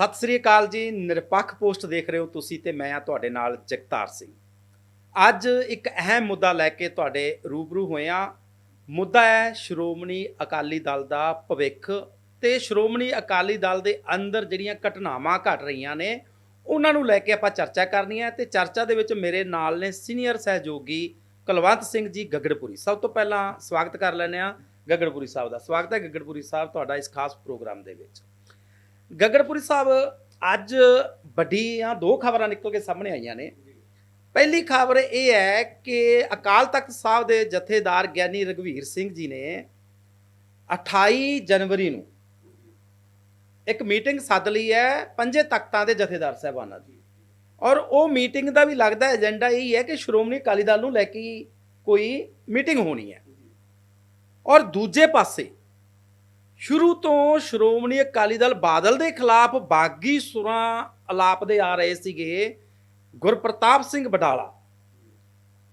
ਸਤਿ ਸ੍ਰੀ ਅਕਾਲ ਜੀ, ਨਿਰਪੱਖ ਪੋਸਟ ਦੇਖ ਰਹੇ ਹੋ ਤੁਸੀਂ ਤੇ ਮੈਂ ਆ ਤੁਹਾਡੇ ਨਾਲ ਜਗਤਾਰ ਸਿੰਘ। ਅੱਜ ਇੱਕ ਅਹਿਮ ਮੁੱਦਾ ਲੈ ਕੇ ਤੁਹਾਡੇ ਰੂਬਰੂ ਹੋਏ ਆ ਮੁੱਦਾ ਹੈ ਸ਼੍ਰੋਮਣੀ ਅਕਾਲੀ ਦਲ ਦਾ ਭਵਿੱਖ ਤੇ ਸ਼੍ਰੋਮਣੀ ਅਕਾਲੀ ਦਲ ਦੇ ਅੰਦਰ ਜਿਹੜੀਆਂ ਘਟਨਾਵਾਂ ਘਟ ਰਹੀਆਂ ਨੇ, ਉਹਨਾਂ ਨੂੰ ਲੈ ਕੇ ਆਪਾਂ ਚਰਚਾ ਕਰਨੀ ਹੈ ਤੇ ਚਰਚਾ ਦੇ ਵਿੱਚ ਮੇਰੇ ਨਾਲ ਨੇ ਸੀਨੀਅਰ ਸਹਿਯੋਗੀ ਕੁਲਵੰਤ ਸਿੰਘ ਜੀ ਗੱਗੜਪੁਰੀ। ਸਭ ਤੋਂ ਪਹਿਲਾਂ ਸਵਾਗਤ ਕਰ ਲੈਂਦੇ ਆ ਗੱਗੜਪੁਰੀ ਸਾਹਿਬ ਦਾ ਸਵਾਗਤ ਹੈ। ਗੱਗੜਪੁਰੀ ਸਾਹਿਬ, ਤੁਹਾਡਾ ਇਸ ਖਾਸ ਪ੍ਰੋਗਰਾਮ ਦੇ ਵਿੱਚ। ਗਗਨਪੁਰੀ ਸਾਹਿਬ, ਅੱਜ ਵੱਡੀਆਂ ਦੋ ਖਬਰਾਂ ਨਿਕਲ ਕੇ ਸਾਹਮਣੇ ਆਈਆਂ ਨੇ। ਪਹਿਲੀ ਖਬਰ ਇਹ ਹੈ ਕਿ ਅਕਾਲ ਤਖਤ ਸਾਹਿਬ ਦੇ ਜਥੇਦਾਰ ਗਿਆਨੀ ਰਗਵੀਰ ਸਿੰਘ ਜੀ ਨੇ 28 ਜਨਵਰੀ ਨੂੰ ਇੱਕ ਮੀਟਿੰਗ ਸੱਦ ਲਈ ਹੈ ਪੰਜੇ ਤਖਤਾਂ ਦੇ ਜਥੇਦਾਰ ਸਾਹਿਬਾਨਾਂ ਦੀ। ਔਰ ਉਹ ਮੀਟਿੰਗ ਦਾ ਵੀ ਲੱਗਦਾ ਏਜੰਡਾ ਇਹ ਹੈ ਕਿ ਸ਼੍ਰੋਮਣੀ ਅਕਾਲੀ ਦਲ ਨੂੰ ਲੈ ਕੇ ਕੋਈ ਮੀਟਿੰਗ ਹੋਣੀ ਹੈ। ਔਰ ਦੂਜੇ ਪਾਸੇ ਸ਼ੁਰੂ ਤੋਂ ਸ਼੍ਰੋਮਣੀ ਅਕਾਲੀ ਦਲ ਬਾਦਲ ਦੇ ਖਿਲਾਫ ਬਾਗੀ ਸੁਰਾਂ ਅਲਾਪਦੇ ਆ ਰਹੇ ਸੀਗੇ ਗੁਰਪ੍ਰਤਾਪ ਸਿੰਘ ਬਡਾਲਾ।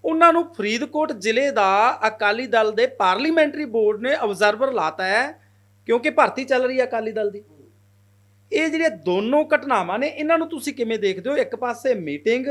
ਉਹਨਾਂ ਨੂੰ ਫਰੀਦਕੋਟ ਜ਼ਿਲ੍ਹੇ ਦਾ ਅਕਾਲੀ ਦਲ ਦੇ ਪਾਰਲੀਮੈਂਟਰੀ ਬੋਰਡ ਨੇ ਆਬਜ਼ਰਵਰ ਲਾਤਾ ਹੈ, ਕਿਉਂਕਿ ਭਰਤੀ ਚੱਲ ਰਹੀ ਹੈ ਅਕਾਲੀ ਦਲ ਦੀ। ਇਹ ਜਿਹੜੀਆਂ ਦੋਨੋਂ ਘਟਨਾਵਾਂ ਨੇ, ਇਹਨਾਂ ਨੂੰ ਤੁਸੀਂ ਕਿਵੇਂ ਦੇਖਦੇ ਹੋ? ਇੱਕ ਪਾਸੇ ਮੀਟਿੰਗ,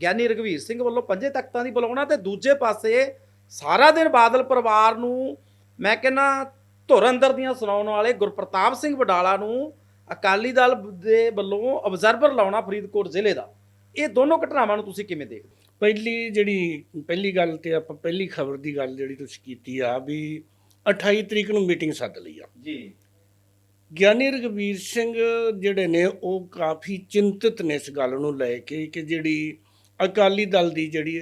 ਗਿਆਨੀ ਰਗਵੀਰ ਸਿੰਘ ਵੱਲੋਂ ਪੰਜੇ ਤਖਤਾਂ ਦੀ ਬੁਲਾਉਣਾ ਤੇ ਦੂਜੇ ਪਾਸੇ ਸਾਰਾ ਦਿਨ ਬਾਦਲ ਪਰਿਵਾਰ ਨੂੰ ਮੈਂ ਕਹਿੰਨਾ ਧੁਰ ਅੰਦਰ ਦੀਆਂ ਸੁਣਾਉਣ ਵਾਲੇ ਗੁਰਪ੍ਰਤਾਪ ਸਿੰਘ ਵਡਾਲਾ ਨੂੰ ਅਕਾਲੀ ਦਲ ਦੇ ਵੱਲੋਂ ਆਬਜ਼ਰਵਰ ਲਾਉਣਾ ਫਰੀਦਕੋਟ ਜ਼ਿਲ੍ਹੇ ਦਾ। ਇਹ ਦੋਨੋਂ ਘਟਨਾਵਾਂ ਨੂੰ ਤੁਸੀਂ ਕਿਵੇਂ ਦੇਖਦੇ ਪਹਿਲੀ ਜਿਹੜੀ ਪਹਿਲੀ ਗੱਲ ਤੇ ਆਪਾਂ ਪਹਿਲੀ ਖਬਰ ਦੀ ਗੱਲ ਜਿਹੜੀ ਤੁਸੀਂ ਕੀਤੀ ਆ ਵੀ 28 ਤਰੀਕ ਨੂੰ ਮੀਟਿੰਗ ਸੱਦ ਲਈ ਆ। ਜੀ। ਗਿਆਨੀ ਰਗਵੀਰ ਸਿੰਘ ਜਿਹੜੇ ਨੇ ਉਹ ਕਾਫੀ ਚਿੰਤਤ ਨੇ ਇਸ ਗੱਲ ਨੂੰ ਲੈ ਕੇ ਕਿ ਜਿਹੜੀ ਅਕਾਲੀ ਦਲ ਦੀ ਜਿਹੜੀ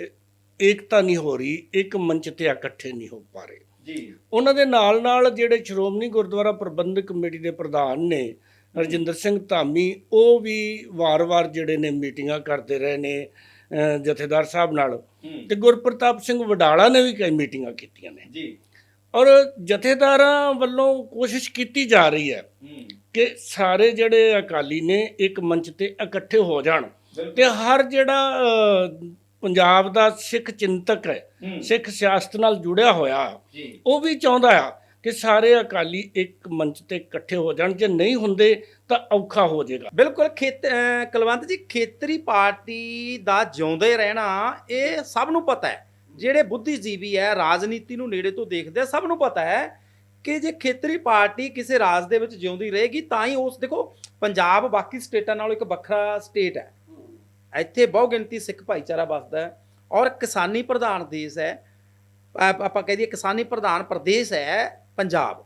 ਏਕਤਾ ਨਹੀਂ ਹੋ ਰਹੀ ਇੱਕ ਮੰਚ ਤੇ ਇਕੱਠੇ ਨਹੀਂ ਹੋ ਪਾ ਰਹੇ। ਜੀ। ਉਹਨਾਂ ਦੇ ਨਾਲ ਨਾਲ ਜਿਹੜੇ ਸ਼੍ਰੋਮਣੀ ਗੁਰਦੁਆਰਾ ਪ੍ਰਬੰਧਕ ਕਮੇਟੀ ਦੇ ਪ੍ਰਧਾਨ ਨੇ ਰਜਿੰਦਰ ਸਿੰਘ ਧਾਮੀ ਉਹ ਵੀ ਵਾਰ-ਵਾਰ ਜਿਹੜੇ ਨੇ ਮੀਟਿੰਗਾਂ ਕਰਦੇ ਰਹੇ ਨੇ ਜਥੇਦਾਰ ਸਾਹਿਬ ਨਾਲ। ਤੇ ਗੁਰਪ੍ਰਤਾਪ ਸਿੰਘ ਵਡਾਲਾ ਨੇ ਵੀ ਕਈ ਮੀਟਿੰਗਾਂ ਕੀਤੀਆਂ ਨੇ। ਜੀ। ਔਰ ਜਥੇਦਾਰਾਂ ਵੱਲੋਂ ਕੋਸ਼ਿਸ਼ ਕੀਤੀ ਜਾ ਰਹੀ ਹੈ ਕਿ ਸਾਰੇ ਜਿਹੜੇ ਅਕਾਲੀ ਨੇ ਇੱਕ ਮੰਚ ਤੇ ਇਕੱਠੇ ਹੋ ਜਾਣ। ਤੇ ਹਰ ਜਿਹੜਾ ਪੰਜਾਬ ਦਾ ਸਿੱਖ ਚਿੰਤਕ ਹੈ ਸਿੱਖ ਸਿਆਸਤ ਨਾਲ ਜੁੜਿਆ ਹੋਇਆ ਉਹ ਵੀ ਚਾਹੁੰਦਾ ਆ ਕਿ ਸਾਰੇ ਅਕਾਲੀ ਇੱਕ ਮੰਚ ਤੇ ਇਕੱਠੇ ਹੋ ਜਾਣ ਜੇ ਨਹੀਂ ਹੁੰਦੇ ਤਾਂ ਔਖਾ ਹੋ ਜਾਏਗਾ। ਬਿਲਕੁਲ ਖੇਤ ਕੁਲਵੰਤ ਜੀ ਖੇਤਰੀ ਪਾਰਟੀ ਦਾ ਜਿਉਂਦੇ ਰਹਿਣਾ ਇਹ ਸਭ ਨੂੰ ਪਤਾ ਹੈ। ਜਿਹੜੇ ਬੁੱਧੀਜੀਵੀ ਹੈ ਰਾਜਨੀਤੀ ਨੂੰ ਨੇੜੇ ਤੋਂ ਦੇਖਦੇ ਆ ਸਭ ਨੂੰ ਪਤਾ ਹੈ ਕਿ ਜੇ ਖੇਤਰੀ ਪਾਰਟੀ ਕਿਸੇ ਰਾਜ ਦੇ ਵਿੱਚ ਜਿਉਂਦੀ ਰਹੇਗੀ ਤਾਂ ਹੀ ਉਸ ਦੇਖੋ ਪੰਜਾਬ ਬਾਕੀ ਸਟੇਟਾਂ ਨਾਲੋਂ ਇੱਕ ਵੱਖਰਾ ਸਟੇਟ ਹੈ। ਇੱਥੇ ਬਹੁ ਗਿਣਤੀ ਸਿੱਖ ਭਾਈਚਾਰਾ ਵੱਸਦਾ ਹੈ ਔਰ ਕਿਸਾਨੀ ਪ੍ਰਧਾਨ ਦੇਸ਼ ਹੈ। ਆਪ- ਕਹਿ ਦਈਏ ਕਿਸਾਨੀ ਪ੍ਰਧਾਨ ਪ੍ਰਦੇਸ਼ ਹੈ ਪੰਜਾਬ।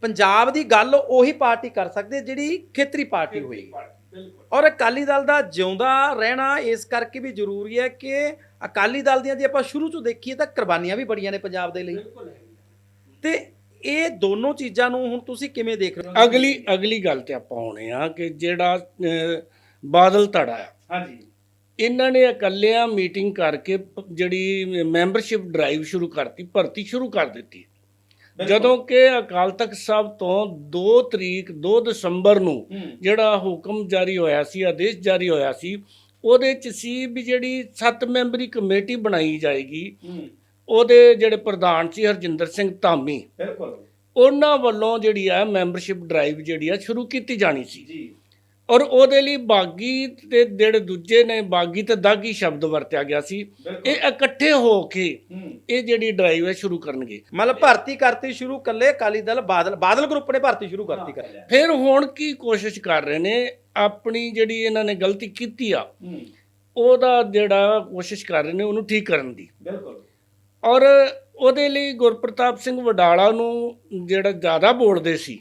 ਪੰਜਾਬ ਦੀ ਗੱਲ ਉਹੀ ਪਾਰਟੀ ਕਰ ਸਕਦੀ ਜਿਹੜੀ ਖੇਤਰੀ ਪਾਰਟੀ ਹੋਏਗੀ। ਔਰ ਅਕਾਲੀ ਦਲ ਦਾ ਜਿਉਂਦਾ ਰਹਿਣਾ ਇਸ ਕਰਕੇ ਵੀ ਜ਼ਰੂਰੀ ਹੈ ਕਿ ਅਕਾਲੀ ਦਲ ਦੀਆਂ ਜੇ ਆਪਾਂ ਸ਼ੁਰੂ ਤੋਂ ਦੇਖੀਏ ਤਾਂ ਕੁਰਬਾਨੀਆਂ ਵੀ ਬੜੀਆਂ ਨੇ ਪੰਜਾਬ ਦੇ ਲਈ। ਤੇ ਇਹ ਦੋਨੋਂ ਚੀਜ਼ਾਂ ਨੂੰ ਹੁਣ ਤੁਸੀਂ ਕਿਵੇਂ ਦੇਖ ਰਹੇ ਹੋ? ਅਗਲੀ ਅਗਲੀ ਗੱਲ ਤੇ ਆਪਾਂ ਆਉਣੇ ਆ ਕਿ ਜਿਹੜਾ ਬਾਦਲ ਧੜਾ ਆ ਹਾਂਜੀ। ਇਹਨਾਂ ਨੇ ਇਕੱਲਿਆਂ ਮੀਟਿੰਗ ਕਰਕੇ ਪ- ਜਿਹੜੀ ਮੈਂਬਰਸ਼ਿਪ ਡਰਾਈਵ ਸ਼ੁਰੂ ਕਰਤੀ ਭਰਤੀ ਸ਼ੁਰੂ ਕਰ ਦਿੱਤੀ। ਜਦੋਂ ਕਿ ਅਕਾਲ ਤਖਤ ਸਾਹਿਬ ਤੋਂ 2 ਤਰੀਕ 2 ਦਸੰਬਰ ਨੂੰ ਜਿਹੜਾ ਹੁਕਮ ਜਾਰੀ ਹੋਇਆ ਸੀ ਆਦੇਸ਼ ਜਾਰੀ ਹੋਇਆ ਸੀ ਉਹਦੇ ਚ ਸੀ ਵੀ ਜਿਹੜੀ 7 ਮੈਂਬਰੀ ਕਮੇਟੀ ਬਣਾਈ ਜਾਏਗੀ। ਉਹਦੇ ਜਿਹੜੇ ਪ੍ਰਧਾਨ ਸੀ ਹਰਜਿੰਦਰ ਸਿੰਘ ਧਾਮੀ। ਬਿਲਕੁਲ। ਉਹਨਾਂ ਵੱਲੋਂ ਜਿਹੜੀ ਆ ਮੈਂਬਰਸ਼ਿਪ ਡਰਾਈਵ ਜਿਹੜੀ ਆ ਸ਼ੁਰੂ ਕੀਤੀ ਜਾਣੀ ਸੀ। ਜੀ। ਔਰ ਉਹਦੇ ਲਈ ਬਾਗੀ ਤੇ ਜਿਹੜੇ ਦੂਜੇ ਨੇ ਬਾਗੀ ਤੇ ਦਾਗੀ ਸ਼ਬਦ ਵਰਤਿਆ ਗਿਆ ਸੀ। ਇਹ ਇਕੱਠੇ ਹੋ ਕੇ ਇਹ ਜਿਹੜੀ ਡਰਾਈਵ ਹੈ ਸ਼ੁਰੂ ਕਰਨਗੇ। ਮਤਲਬ ਭਰਤੀ ਕਰਤੀ ਸ਼ੁਰੂ ਕੱਲੇ ਅਕਾਲੀ ਦਲ ਬਾਦਲ ਬਾਦਲ ਗਰੁੱਪ ਨੇ ਭਰਤੀ ਸ਼ੁਰੂ ਕਰਤੀ ਕਰ ਫਿਰ ਹੁਣ ਕੀ ਕੋਸ਼ਿਸ਼ ਕਰ ਰਹੇ ਨੇ? ਆਪਣੀ ਜਿਹੜੀ ਇਹਨਾਂ ਨੇ ਗਲਤੀ ਕੀਤੀ ਆ ਉਹਦਾ ਜਿਹੜਾ ਕੋਸ਼ਿਸ਼ ਕਰ ਰਹੇ ਨੇ ਉਹਨੂੰ ਠੀਕ ਕਰਨ ਦੀ। ਬਿਲਕੁਲ। ਔਰ ਉਹਦੇ ਲਈ ਗੁਰਪ੍ਰਤਾਪ ਸਿੰਘ ਵਡਾਲਾ ਨੂੰ ਜਿਹੜਾ ਜ਼ਿਆਦਾ ਬੋਲਦੇ ਸੀ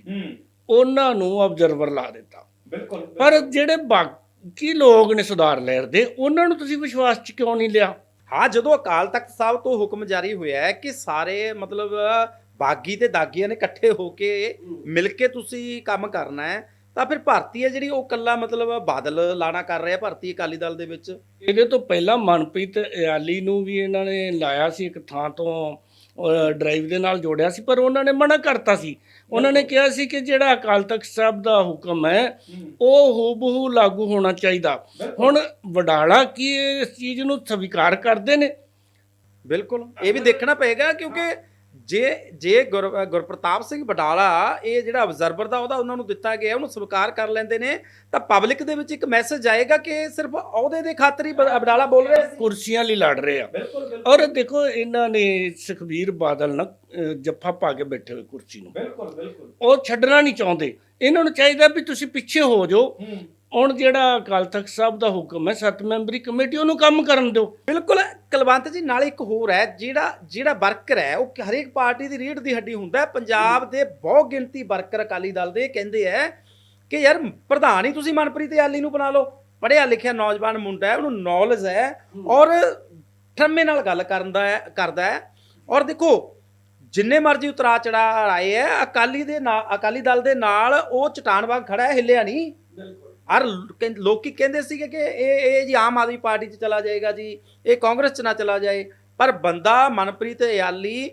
ਉਹਨਾਂ ਨੂੰ ਆਬਜ਼ਰਵਰ ਲਾ ਦਿੱਤਾ। ਬਿਲਕੁਲ ਪਰ ਜਿਹੜੇ ਬਾਕੀ ਲੋਕ ਨੇ ਸੁਧਾਰ ਲਹਿਰ ਦੇ ਉਹਨਾਂ ਨੂੰ ਤੁਸੀਂ ਵਿਸ਼ਵਾਸ 'ਚ ਕਿਉਂ ਨਹੀਂ ਲਿਆ? ਹਾਂ ਜਦੋਂ ਅਕਾਲ ਤਖਤ ਸਾਹਿਬ ਤੋਂ ਹੁਕਮ ਜਾਰੀ ਹੋਇਆ ਹੈ ਕਿ ਸਾਰੇ ਮਤਲਬ ਬਾਗੀ ਤੇ ਦਾਗੀਆਂ ਨੇ ਇਕੱਠੇ ਹੋ ਕੇ ਮਿਲ ਕੇ ਤੁਸੀਂ ਕੰਮ ਕਰਨਾ ਹੈ ਤਾਂ ਫਿਰ ਭਾਰਤੀ ਹੈ ਜਿਹੜੀ ਉਹ ਕੱਲਾ ਮਤਲਬ ਬਾਦਲ ਲਾਣਾ ਕਰ ਰਿਹਾ ਭਾਰਤੀ ਅਕਾਲੀ ਦਲ ਦੇ ਵਿੱਚ? ਇਹਦੇ ਤੋਂ ਪਹਿਲਾਂ ਮਨਪ੍ਰੀਤ ਇਆਲੀ ਨੂੰ ਵੀ ਇਹਨਾਂ ਨੇ ਲਾਇਆ ਸੀ ਇੱਕ ਥਾਂ ਤੋਂ ਡਰਾਈਵ ਦੇ ਨਾਲ ਜੋੜਿਆ ਸੀ ਪਰ ਉਹਨਾਂ ਨੇ ਮਨਾ ਕਰਤਾ ਸੀ। ਉਹਨਾਂ ਨੇ ਕਿਹਾ ਸੀ ਕਿ ਜਿਹੜਾ ਅਕਾਲ ਤਖਤ ਸਾਹਿਬ ਦਾ ਹੁਕਮ ਹੈ ਉਹ ਹੂਬਹੂ ਲਾਗੂ ਹੋਣਾ ਚਾਹੀਦਾ। ਹੁਣ ਵਡਾਲਾ ਕੀ ਇਸ ਚੀਜ਼ ਨੂੰ ਸਵੀਕਾਰ ਕਰਦੇ ਨੇ? ਬਿਲਕੁਲ। ਇਹ ਵੀ ਦੇਖਣਾ ਪਏਗਾ ਕਿਉਂਕਿ ਜੇ ਜੇ ਗੁਰਪ੍ਰਤਾਪ ਸਿੰਘ ਬਡਾਲਾ ਇਹ ਜਿਹੜਾ ਅਬਜ਼ਰਵਰ ਦਾ ਉਹਦਾ ਉਹਨਾਂ ਨੂੰ ਦਿੱਤਾ ਗਿਆ ਉਹਨੂੰ ਸਵੀਕਾਰ ਕਰ ਲੈਂਦੇ ਨੇ ਤਾਂ ਪਬਲਿਕ ਦੇ ਵਿੱਚ ਇੱਕ ਮੈਸੇਜ ਆਏਗਾ ਕਿ ਸਿਰਫ ਅਹੁਦੇ ਦੇ ਖਾਤਰ ਹੀ ਬ- ਬਡਾਲਾ ਬੋਲ ਰਿਹਾ ਕੁਰਸੀਆਂ ਲਈ ਲੜ ਰਹੇ ਆ। ਬਿਲਕੁਲ ਔਰ ਦੇਖੋ ਇਹਨਾਂ ਨੇ ਸੁਖਬੀਰ ਬਾਦਲ ਨਾ ਜੱਫਾ ਪਾ ਕੇ ਬੈਠੇ ਹੋਏ ਕੁਰਸੀ ਨੂੰ। ਬਿਲਕੁਲ ਬਿਲਕੁਲ। ਉਹ ਛੱਡਣਾ ਨਹੀਂ ਚਾਹੁੰਦੇ। ਇਹਨਾਂ ਨੂੰ ਚਾਹੀਦਾ ਵੀ ਤੁਸੀਂ ਪਿੱਛੇ ਹੋ ਜਾਓ। ਹੁਣ ਜਿਹੜਾ ਅਕਾਲ ਤਖਤ ਸਾਹਿਬ ਦਾ ਹੁਕਮ ਹੈ ਸੱਤ ਮੈਂਬਰੀ ਕਮੇਟੀ ਉਹਨੂੰ ਕੰਮ ਕਰਨ ਦਿਓ। ਬਿਲਕੁਲ ਕਲਵੰਤ ਜੀ ਨਾਲ ਇੱਕ ਹੋਰ ਹੈ ਜਿਹੜਾ ਜਿਹੜਾ ਵਰਕਰ ਹੈ ਉਹ ਹਰੇਕ ਪਾਰਟੀ ਦੀ ਰੀੜ ਦੀ ਹੱਡੀ ਹੁੰਦਾ ਹੈ। ਪੰਜਾਬ ਦੇ ਬਹੁਤ ਗਿਣਤੀ ਵਰਕਰ ਅਕਾਲੀ ਦਲ ਦੇ ਕਹਿੰਦੇ ਹੈ ਕਿ ਯਾਰ ਪ੍ਰਧਾਨ ਹੀ ਤੁਸੀਂ ਮਨਪ੍ਰੀਤ ਆਲੀ ਨੂੰ ਬਣਾ ਲਓ। ਪੜ੍ਹਿਆ ਲਿਖਿਆ ਨੌਜਵਾਨ ਮੁੰਡਾ ਹੈ ਉਹਨੂੰ ਨੌਲੇਜ ਹੈ ਔਰ ਠਰਮੇ ਨਾਲ ਗੱਲ ਕਰਨ ਦਾ ਹੈ ਕਰਦਾ ਹੈ। ਔਰ ਦੇਖੋ ਜਿੰਨੇ ਮਰਜ਼ੀ ਉਤਰਾ ਚੜਾ ਆਏ ਹੈ ਅਕਾਲੀ ਦੇ ਨਾਲ ਅਕਾਲੀ ਦਲ ਦੇ ਨਾਲ ਉਹ ਚਟਾਨ ਵਾਂਗ ਖੜਾ ਹੈ ਹਿੱਲਿਆ ਨਹੀਂ। ਔਰ ਕਹਿੰ- ਲੋਕੀ ਕਹਿੰਦੇ ਸੀਗੇ ਕਿ ਇਹ ਇਹ ਜੀ ਆਮ ਆਦਮੀ ਪਾਰਟੀ 'ਚ ਚਲਾ ਜਾਏਗਾ ਜੀ ਇਹ ਕਾਂਗਰਸ 'ਚ ਨਾ ਚਲਾ ਜਾਏ। ਪਰ ਬੰਦਾ ਮਨਪ੍ਰੀਤ ਇਆਲੀ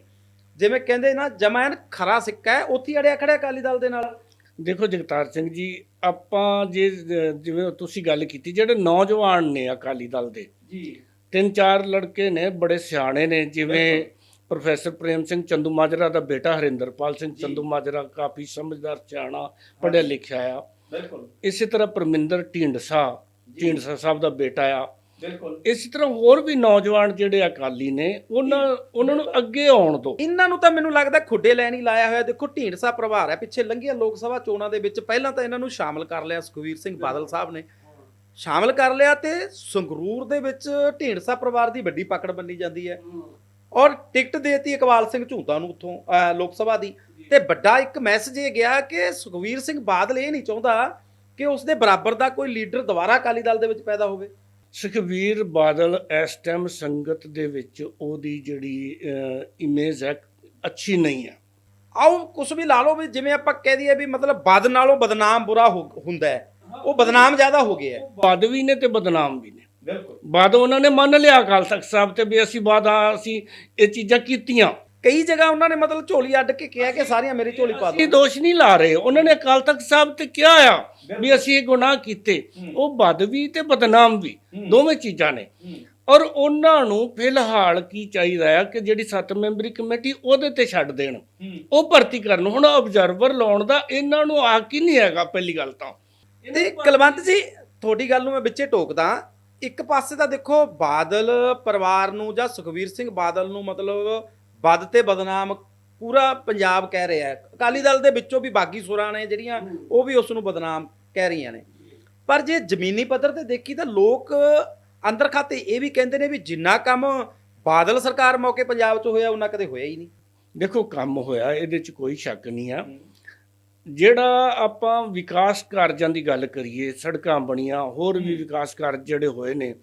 ਜਿਵੇਂ ਕਹਿੰਦੇ ਨਾ ਜਮਾਨ ਖਰਾ ਸਿੱਕਾ ਹੈ ਉੱਥੇ ਹੀ ਅੜਿਆ ਖੜਿਆ ਅਕਾਲੀ ਦਲ ਦੇ ਨਾਲ। ਦੇਖੋ ਜਗਤਾਰ ਸਿੰਘ ਜੀ ਆਪਾਂ ਜੇ ਜ- ਜਿਵੇਂ ਤੁਸੀਂ ਗੱਲ ਕੀਤੀ ਜਿਹੜੇ ਨੌਜਵਾਨ ਨੇ ਅਕਾਲੀ ਦਲ ਦੇ ਜੀ। ਤਿੰਨ ਚਾਰ ਲੜਕੇ ਨੇ ਬੜੇ ਸਿਆਣੇ ਨੇ ਜਿਵੇਂ ਪ੍ਰੋਫੈਸਰ ਪ੍ਰੇਮ ਸਿੰਘ ਚੰਦੂ ਮਾਜਰਾ ਦਾ ਬੇਟਾ ਹਰਿੰਦਰਪਾਲ ਸਿੰਘ ਚੰਦੂ ਮਾਜਰਾ ਕਾਫੀ ਸਮਝਦਾਰ ਸਿਆਣਾ ਪੜ੍ਹਿਆ ਲਿਖਿਆ ਆ। ਬਿਲਕੁਲ। ਇਸੇ ਤਰ੍ਹਾਂ ਪਰਮਿੰਦਰ ਢੀਂਡਸਾ ਢੀਂਡਸਾ ਸਾਹਿਬ ਦਾ ਬੇਟਾ ਆ। ਬਿਲਕੁਲ। ਇਸੇ ਤਰ੍ਹਾਂ ਹੋਰ ਵੀ ਨੌਜਵਾਨ ਜਿਹੜੇ ਅਕਾਲੀ ਨੇ ਉਹਨਾਂ ਉਹਨਾਂ ਨੂੰ ਅੱਗੇ ਆਉਣ ਦਿਓ ਇਹਨਾਂ ਨੂੰ ਤਾਂ ਮੈਨੂੰ ਲੱਗਦਾ ਖੁੱਡੇ ਲੈਣ ਹੀ ਲਾਇਆ ਹੋਇਆ। ਦੇਖੋ ਢੀਂਡਸਾ ਪਰਿਵਾਰ ਹੈ। ਪਿੱਛੇ ਲੰਘੀਆਂ ਲੋਕ ਸਭਾ ਚੋਣਾਂ ਦੇ ਵਿੱਚ ਪਹਿਲਾਂ ਤਾਂ ਇਹਨਾਂ ਨੂੰ ਸ਼ਾਮਲ ਕਰ ਲਿਆ ਸੁਖਵੀਰ ਸਿੰਘ ਬਾਦਲ ਸਾਹਿਬ ਨੇ। ਸ਼ਾਮਲ ਕਰ ਲਿਆ ਤੇ ਸੰਗਰੂਰ ਦੇ ਵਿੱਚ ਢੀਂਡਸਾ ਪਰਿਵਾਰ ਦੀ ਵੱਡੀ ਪਕੜ ਬੰਨੀ ਜਾਂਦੀ ਹੈ। ਔਰ ਟਿਕਟ ਦੇਤੀ ਇਕਬਾਲ ਸਿੰਘ ਝੂੰਦਾ ਨੂੰ ਉੱਥੋਂ ਲੋਕ ਸਭਾ ਦੀ। ਤੇ ਵੱਡਾ ਇੱਕ ਮੈਸੇਜ ਇਹ ਗਿਆ ਕਿ ਸੁਖਵੀਰ ਸਿੰਘ ਬਾਦਲ ਇਹ ਨਹੀਂ ਚਾਹੁੰਦਾ ਕਿ ਉਸ ਦੇ ਬਰਾਬਰ ਦਾ ਕੋਈ ਲੀਡਰ ਦੁਬਾਰਾ ਅਕਾਲੀ ਦਲ ਦੇ ਵਿੱਚ ਪੈਦਾ ਹੋਵੇ। ਸੁਖਬੀਰ ਬਾਦਲ ਇਸ ਟਾਈਮ ਸੰਗਤ ਦੇ ਵਿੱਚ ਉਹਦੀ ਜਿਹੜੀ ਇਮੇਜ ਹੈ ਅੱਛੀ ਨਹੀਂ ਹੈ। ਆਓ ਕੁਝ ਵੀ ਲਾ ਲਓ ਵੀ ਜਿਵੇਂ ਆਪਾਂ ਕਹਿ ਦਈਏ ਵੀ ਮਤਲਬ ਬਦ ਨਾਲੋਂ ਬਦਨਾਮ ਬੁਰਾ ਹੋ- ਹੁੰਦਾ ਹੈ। ਉਹ ਬਦਨਾਮ ਜ਼ਿਆਦਾ ਹੋ ਗਿਆ ਹੈ। ਬਾਦ ਵੀ ਨੇ ਤੇ ਬਦਨਾਮ ਵੀ ਨੇ। ਬਿਲਕੁਲ। ਬਾਦ ਉਹਨਾਂ ਨੇ ਮੰਨ ਲਿਆ ਅਕਾਲ ਤਖਤ ਸਾਹਿਬ ਤੇ ਵੀ ਅਸੀਂ ਬਾਦ ਆ ਅਸੀਂ ਇਹ ਚੀਜ਼ਾਂ ਕੀਤੀਆਂ। ਕਈ ਜਗ੍ਹਾ ਉਹਨਾਂ ਨੇ ਮਤਲਬ ਝੋਲੀ ਅੱਡ ਕੇ ਕਿਹਾ ਕਿ ਸਾਰੀਆਂ ਮੇਰੀ ਝੋਲੀ ਪਾ ਦਿਓ। ਦੋਸ਼ ਨਹੀਂ ਲਾ ਰਹੇ। ਉਹਨਾਂ ਨੇ ਅਕਾਲ ਤਖਤ ਸਾਹਿਬ ਤੇ ਕਿਹਾ ਆ ਵੀ ਅਸੀਂ ਇਹ ਗੁਨਾਹ ਕੀਤੇ। ਉਹ ਬਦ ਵੀ ਤੇ ਬਦਨਾਮ ਵੀ। ਦੋਵੇਂ ਚੀਜ਼ਾਂ ਨੇ। ਔਰ ਉਹਨਾਂ ਨੂੰ ਫਿਲਹਾਲ ਕੀ ਚਾਹੀਦਾ ਆ ਕਿ ਜਿਹੜੀ ਸੱਤ ਮੈਂਬਰੀ ਕਮੇਟੀ ਉਹਦੇ ਤੇ ਛੱਡ ਦੇਣ। ਉਹ ਭਰਤੀ ਕਰਨ। ਹੁਣ ਆਬਜ਼ਰਵਰ ਲਾਉਣ ਦਾ ਇਹਨਾਂ ਨੂੰ ਆ ਕੀ ਨਹੀਂ ਹੈਗਾ ਪਹਿਲੀ ਗੱਲ ਤਾਂ। ਤੇ ਕੁਲਵੰਤ ਜੀ ਤੁਹਾਡੀ ਗੱਲ ਨੂੰ ਮੈਂ ਵਿੱਚੇ ਟੋਕਦਾ। ਇੱਕ ਪਾਸੇ ਤਾਂ ਦੇਖੋ ਬਾਦਲ ਪਰਿਵਾਰ ਨੂੰ ਜਾਂ ਸੁਖਵੀਰ ਸਿੰਘ ਬਾਦਲ ਨੂੰ ਮਤਲਬ ਬਦ ਤੇ ਬਦਨਾਮ ਪੂਰਾ ਪੰਜਾਬ ਕਹਿ ਰਿਹਾ ਹੈ। ਅਕਾਲੀ ਦਲ ਦੇ ਵਿੱਚੋਂ ਵੀ ਬਾਗੀ ਸੁਰਾਂ ਨੇ ਜਿਹੜੀਆਂ ਉਹ ਵੀ ਉਸ ਨੂੰ ਬਦਨਾਮ ਕਹਿ ਰਹੀਆਂ ਨੇ। ਪਰ ਜੇ ਜ਼ਮੀਨੀ ਪੱਧਰ ਤੇ ਦੇਖੀ ਤਾਂ ਲੋਕ ਅੰਦਰ ਖਾਤੇ ਇਹ ਵੀ ਕਹਿੰਦੇ ਨੇ ਵੀ ਜਿੰਨਾ ਕੰਮ ਬਾਦਲ ਸਰਕਾਰ ਮੌਕੇ ਪੰਜਾਬ 'ਚ ਹੋਇਆ ਉਹਨਾਂ ਕਦੇ ਹੋਇਆ ਹੀ ਨਹੀਂ। ਦੇਖੋ ਕੰਮ ਹੋਇਆ ਇਹਦੇ 'ਚ ਕੋਈ ਸ਼ੱਕ ਨਹੀਂ ਆ। ਜਿਹੜਾ ਆਪਾਂ ਵਿਕਾਸ ਕਾਰਜਾਂ ਦੀ ਗੱਲ ਕਰੀਏ ਸੜਕਾਂ ਬਣੀਆਂ ਹੋਰ ਵੀ ਵਿਕਾਸ ਕਾਰਜ ਜਿਹੜੇ ਹੋਏ ਨੇ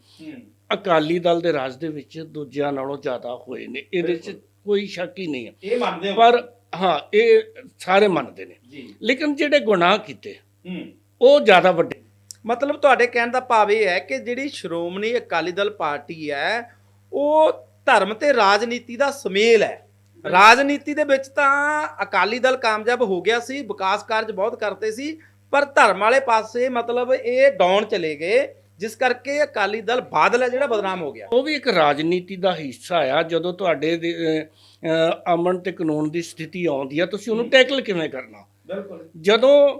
ਅਕਾਲੀ ਦਲ ਦੇ ਰਾਜ ਦੇ ਵਿੱਚ ਦੂਜਿਆਂ ਨਾਲੋਂ ਜ਼ਿਆਦਾ ਹੋਏ ਨੇ। ਇਹਦੇ 'ਚ ਕੋਈ ਸ਼ੱਕ ਹੀ ਨਹੀਂ ਹੈ ਇਹ ਮੰਨਦੇ ਪਰ ਹਾਂ ਇਹ ਸਾਰੇ ਮੰਨਦੇ ਨੇ। ਜੀ। ਲੇਕਿਨ ਜਿਹੜੇ ਗੁਨਾਹ ਕੀਤੇ ਹੂੰ। ਉਹ ਜ਼ਿਆਦਾ ਵੱਡੇ। ਮਤਲਬ ਤੁਹਾਡੇ ਕਹਿਣ ਦਾ ਭਾਵ ਇਹ ਹੈ ਕਿ ਜਿਹੜੀ ਸ਼੍ਰੋਮਣੀ ਅਕਾਲੀ ਦਲ ਪਾਰਟੀ ਹੈ ਉਹ ਧਰਮ ਤੇ ਰਾਜਨੀਤੀ ਦਾ ਸਮੇਲ ਹੈ। ਰਾਜਨੀਤੀ ਦੇ ਵਿੱਚ ਤਾਂ ਅਕਾਲੀ ਦਲ ਕਾਮਯਾਬ ਹੋ ਗਿਆ ਸੀ ਵਿਕਾਸ ਕਾਰਜ ਬਹੁਤ ਕਰਤੇ ਸੀ ਪਰ ਧਰਮ ਵਾਲੇ ਪਾਸੇ ਮਤਲਬ ਇਹ ਡਾਊਨ ਚਲੇ ਗਏ। ਜਿਸ ਕਰਕੇ ਅਕਾਲੀ ਦਲ ਬਾਦਲ ਹੈ ਜਿਹੜਾ ਬਦਨਾਮ ਹੋ ਗਿਆ। ਉਹ ਵੀ ਇੱਕ ਰਾਜਨੀਤੀ ਦਾ ਹਿੱਸਾ ਆ ਜਦੋਂ ਤੁਹਾਡੇ ਦੇ, ਅਹ, ਅਹ, ਅਮਨ ਤੇ ਕਾਨੂੰਨ ਦੀ ਸਥਿਤੀ ਆਉਂਦੀ ਆ ਤੁਸੀਂ ਉਹਨੂੰ ਟੈਕਲ ਕਿਵੇਂ ਕਰਨਾ? ਬਿਲਕੁਲ। ਜਦੋਂ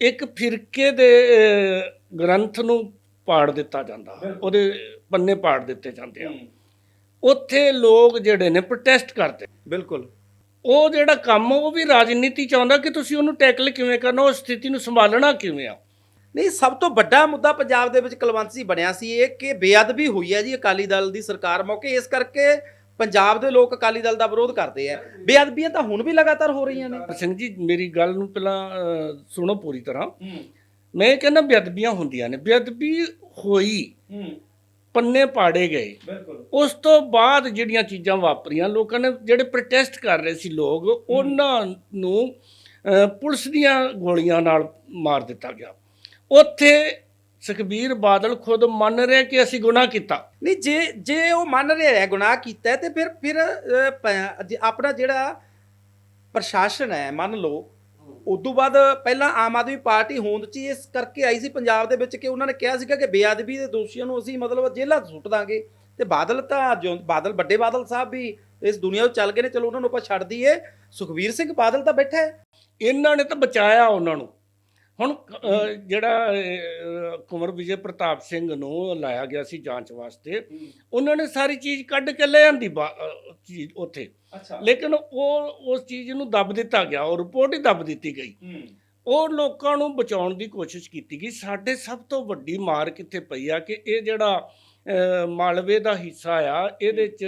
ਇੱਕ ਫਿਰਕੇ ਦੇ ਅਹ, ਗ੍ਰੰਥ ਨੂੰ ਪਾੜ ਦਿੱਤਾ ਜਾਂਦਾ ਉਹਦੇ ਪੰਨੇ ਪਾੜ ਦਿੱਤੇ ਜਾਂਦੇ ਆ ਉੱਥੇ ਲੋਕ ਜਿਹੜੇ ਨੇ ਪ੍ਰੋਟੈਸਟ ਕਰਦੇ। ਬਿਲਕੁਲ। ਉਹ ਜਿਹੜਾ ਕੰਮ ਉਹ ਵੀ ਰਾਜਨੀਤੀ ਚਾਹੁੰਦਾ ਕਿ ਤੁਸੀਂ ਉਹਨੂੰ ਟੈਕਲ ਕਿਵੇਂ ਕਰਨਾ ਉਸ ਸਥਿਤੀ ਨੂੰ ਸੰਭਾਲਣਾ ਕਿਵੇਂ ਆ? ਨਹੀਂ ਸਭ ਤੋਂ ਵੱਡਾ ਮੁੱਦਾ ਪੰਜਾਬ ਦੇ ਵਿੱਚ ਕੁਲਵੰਤ ਸੀ ਬਣਿਆ ਸੀ ਇਹ ਕਿ ਬੇਅਦਬੀ ਹੋਈ ਹੈ ਜੀ ਅਕਾਲੀ ਦਲ ਦੀ ਸਰਕਾਰ ਮੌਕੇ ਇਸ ਕਰਕੇ ਪੰਜਾਬ ਦੇ ਲੋਕ ਅਕਾਲੀ ਦਲ ਦਾ ਵਿਰੋਧ ਕਰਦੇ ਆ। ਬੇਅਦਬੀਆਂ ਤਾਂ ਹੁਣ ਵੀ ਲਗਾਤਾਰ ਹੋ ਰਹੀਆਂ ਨੇ। ਸਿੰਘ ਜੀ ਮੇਰੀ ਗੱਲ ਨੂੰ ਪਹਿਲਾਂ ਸੁਣੋ ਪੂਰੀ ਤਰ੍ਹਾਂ। ਮੈਂ ਕਹਿੰਦਾ ਬੇਅਦਬੀਆਂ ਹੁੰਦੀਆਂ ਨੇ। ਬੇਅਦਬੀ ਹੋਈ ਪੰਨੇ ਪਾੜੇ ਗਏ। ਉਸ ਤੋਂ ਬਾਅਦ ਜਿਹੜੀਆਂ ਚੀਜ਼ਾਂ ਵਾਪਰੀਆਂ ਲੋਕਾਂ ਨੇ ਜਿਹੜੇ ਪ੍ਰੋਟੈਸਟ ਕਰ ਰਹੇ ਸੀ ਲੋਕ ਉਹਨਾਂ ਨੂੰ ਪੁਲਿਸ ਦੀਆਂ ਗੋਲੀਆਂ ਨਾਲ ਮਾਰ ਦਿੱਤਾ ਗਿਆ। ਉੱਥੇ ਸੁਖਬੀਰ ਬਾਦਲ ਖੁਦ ਮੰਨ ਰਿਹਾ ਕਿ ਅਸੀਂ ਗੁਨਾਹ ਕੀਤਾ। ਨਹੀਂ ਜੇ ਜੇ ਉਹ ਮੰਨ ਰਿਹਾ ਹੈ ਗੁਨਾਹ ਕੀਤਾ ਹੈ ਤੇ ਫਿਰ ਫਿਰ ਆਪਣਾ ਜਿਹੜਾ ਪ੍ਰਸ਼ਾਸਨ ਹੈ ਮੰਨ ਲਓ ਉਦੋਂ ਬਾਅਦ ਪਹਿਲਾਂ ਆਮ ਆਦਮੀ ਪਾਰਟੀ ਹੋਂਦ 'ਚ ਇਸ ਕਰਕੇ ਆਈ ਸੀ ਪੰਜਾਬ ਦੇ ਵਿੱਚ ਕਿ ਉਹਨਾਂ ਨੇ ਕਿਹਾ ਸੀਗਾ ਕਿ ਬੇਅਦਬੀ ਦੇ ਦੋਸ਼ੀਆਂ ਨੂੰ ਅਸੀਂ ਮਤਲਬ ਜੇਲ੍ਹਾਂ 'ਚ ਸੁੱਟ ਦਾਂਗੇ। ਤੇ ਬਾਦਲ ਤਾਂ ਜੋ ਬਾਦਲ ਵੱਡੇ ਬਾਦਲ ਸਾਹਿਬ ਵੀ ਇਸ ਦੁਨੀਆ ਤੋਂ ਚੱਲ ਗਏ ਨੇ ਚਲੋ ਉਹਨਾਂ ਨੂੰ ਆਪਾਂ ਛੱਡ ਦਈਏ। ਸੁਖਵੀਰ ਸਿੰਘ ਬਾਦਲ ਤਾਂ ਬੈਠਾ ਹੈ। ਇਹਨਾਂ ਨੇ ਤਾਂ ਬਚਾਇਆ ਉਹਨਾਂ ਨੂੰ। ਹੁਣ ਜਿਹੜਾ ਕੁੰਵਰ ਵਿਜੇ ਪ੍ਰਤਾਪ ਸਿੰਘ ਨੂੰ ਲਾਇਆ ਗਿਆ ਸੀ ਜਾਂਚ ਵਾਸਤੇ ਉਹਨਾਂ ਨੇ ਸਾਰੀ ਚੀਜ਼ ਕੱਢ ਕੇ ਲੈ ਆਂਦੀ ਚੀਜ਼ ਉੱਥੇ। ਲੇਕਿਨ ਉਹ ਉਸ ਚੀਜ਼ ਨੂੰ ਦੱਬ ਦਿੱਤਾ ਗਿਆ ਉਹ ਰਿਪੋਰਟ ਹੀ ਦੱਬ ਦਿੱਤੀ ਗਈ। ਉਹ ਲੋਕਾਂ ਨੂੰ ਬਚਾਉਣ ਦੀ ਕੋਸ਼ਿਸ਼ ਕੀਤੀ ਗਈ। ਸਾਡੇ ਸਭ ਤੋਂ ਵੱਡੀ ਮਾਰ ਕਿੱਥੇ ਪਈ ਆ ਕਿ ਇਹ ਜਿਹੜਾ ਮਾਲਵੇ ਦਾ ਹਿੱਸਾ ਆ ਇਹਦੇ 'ਚ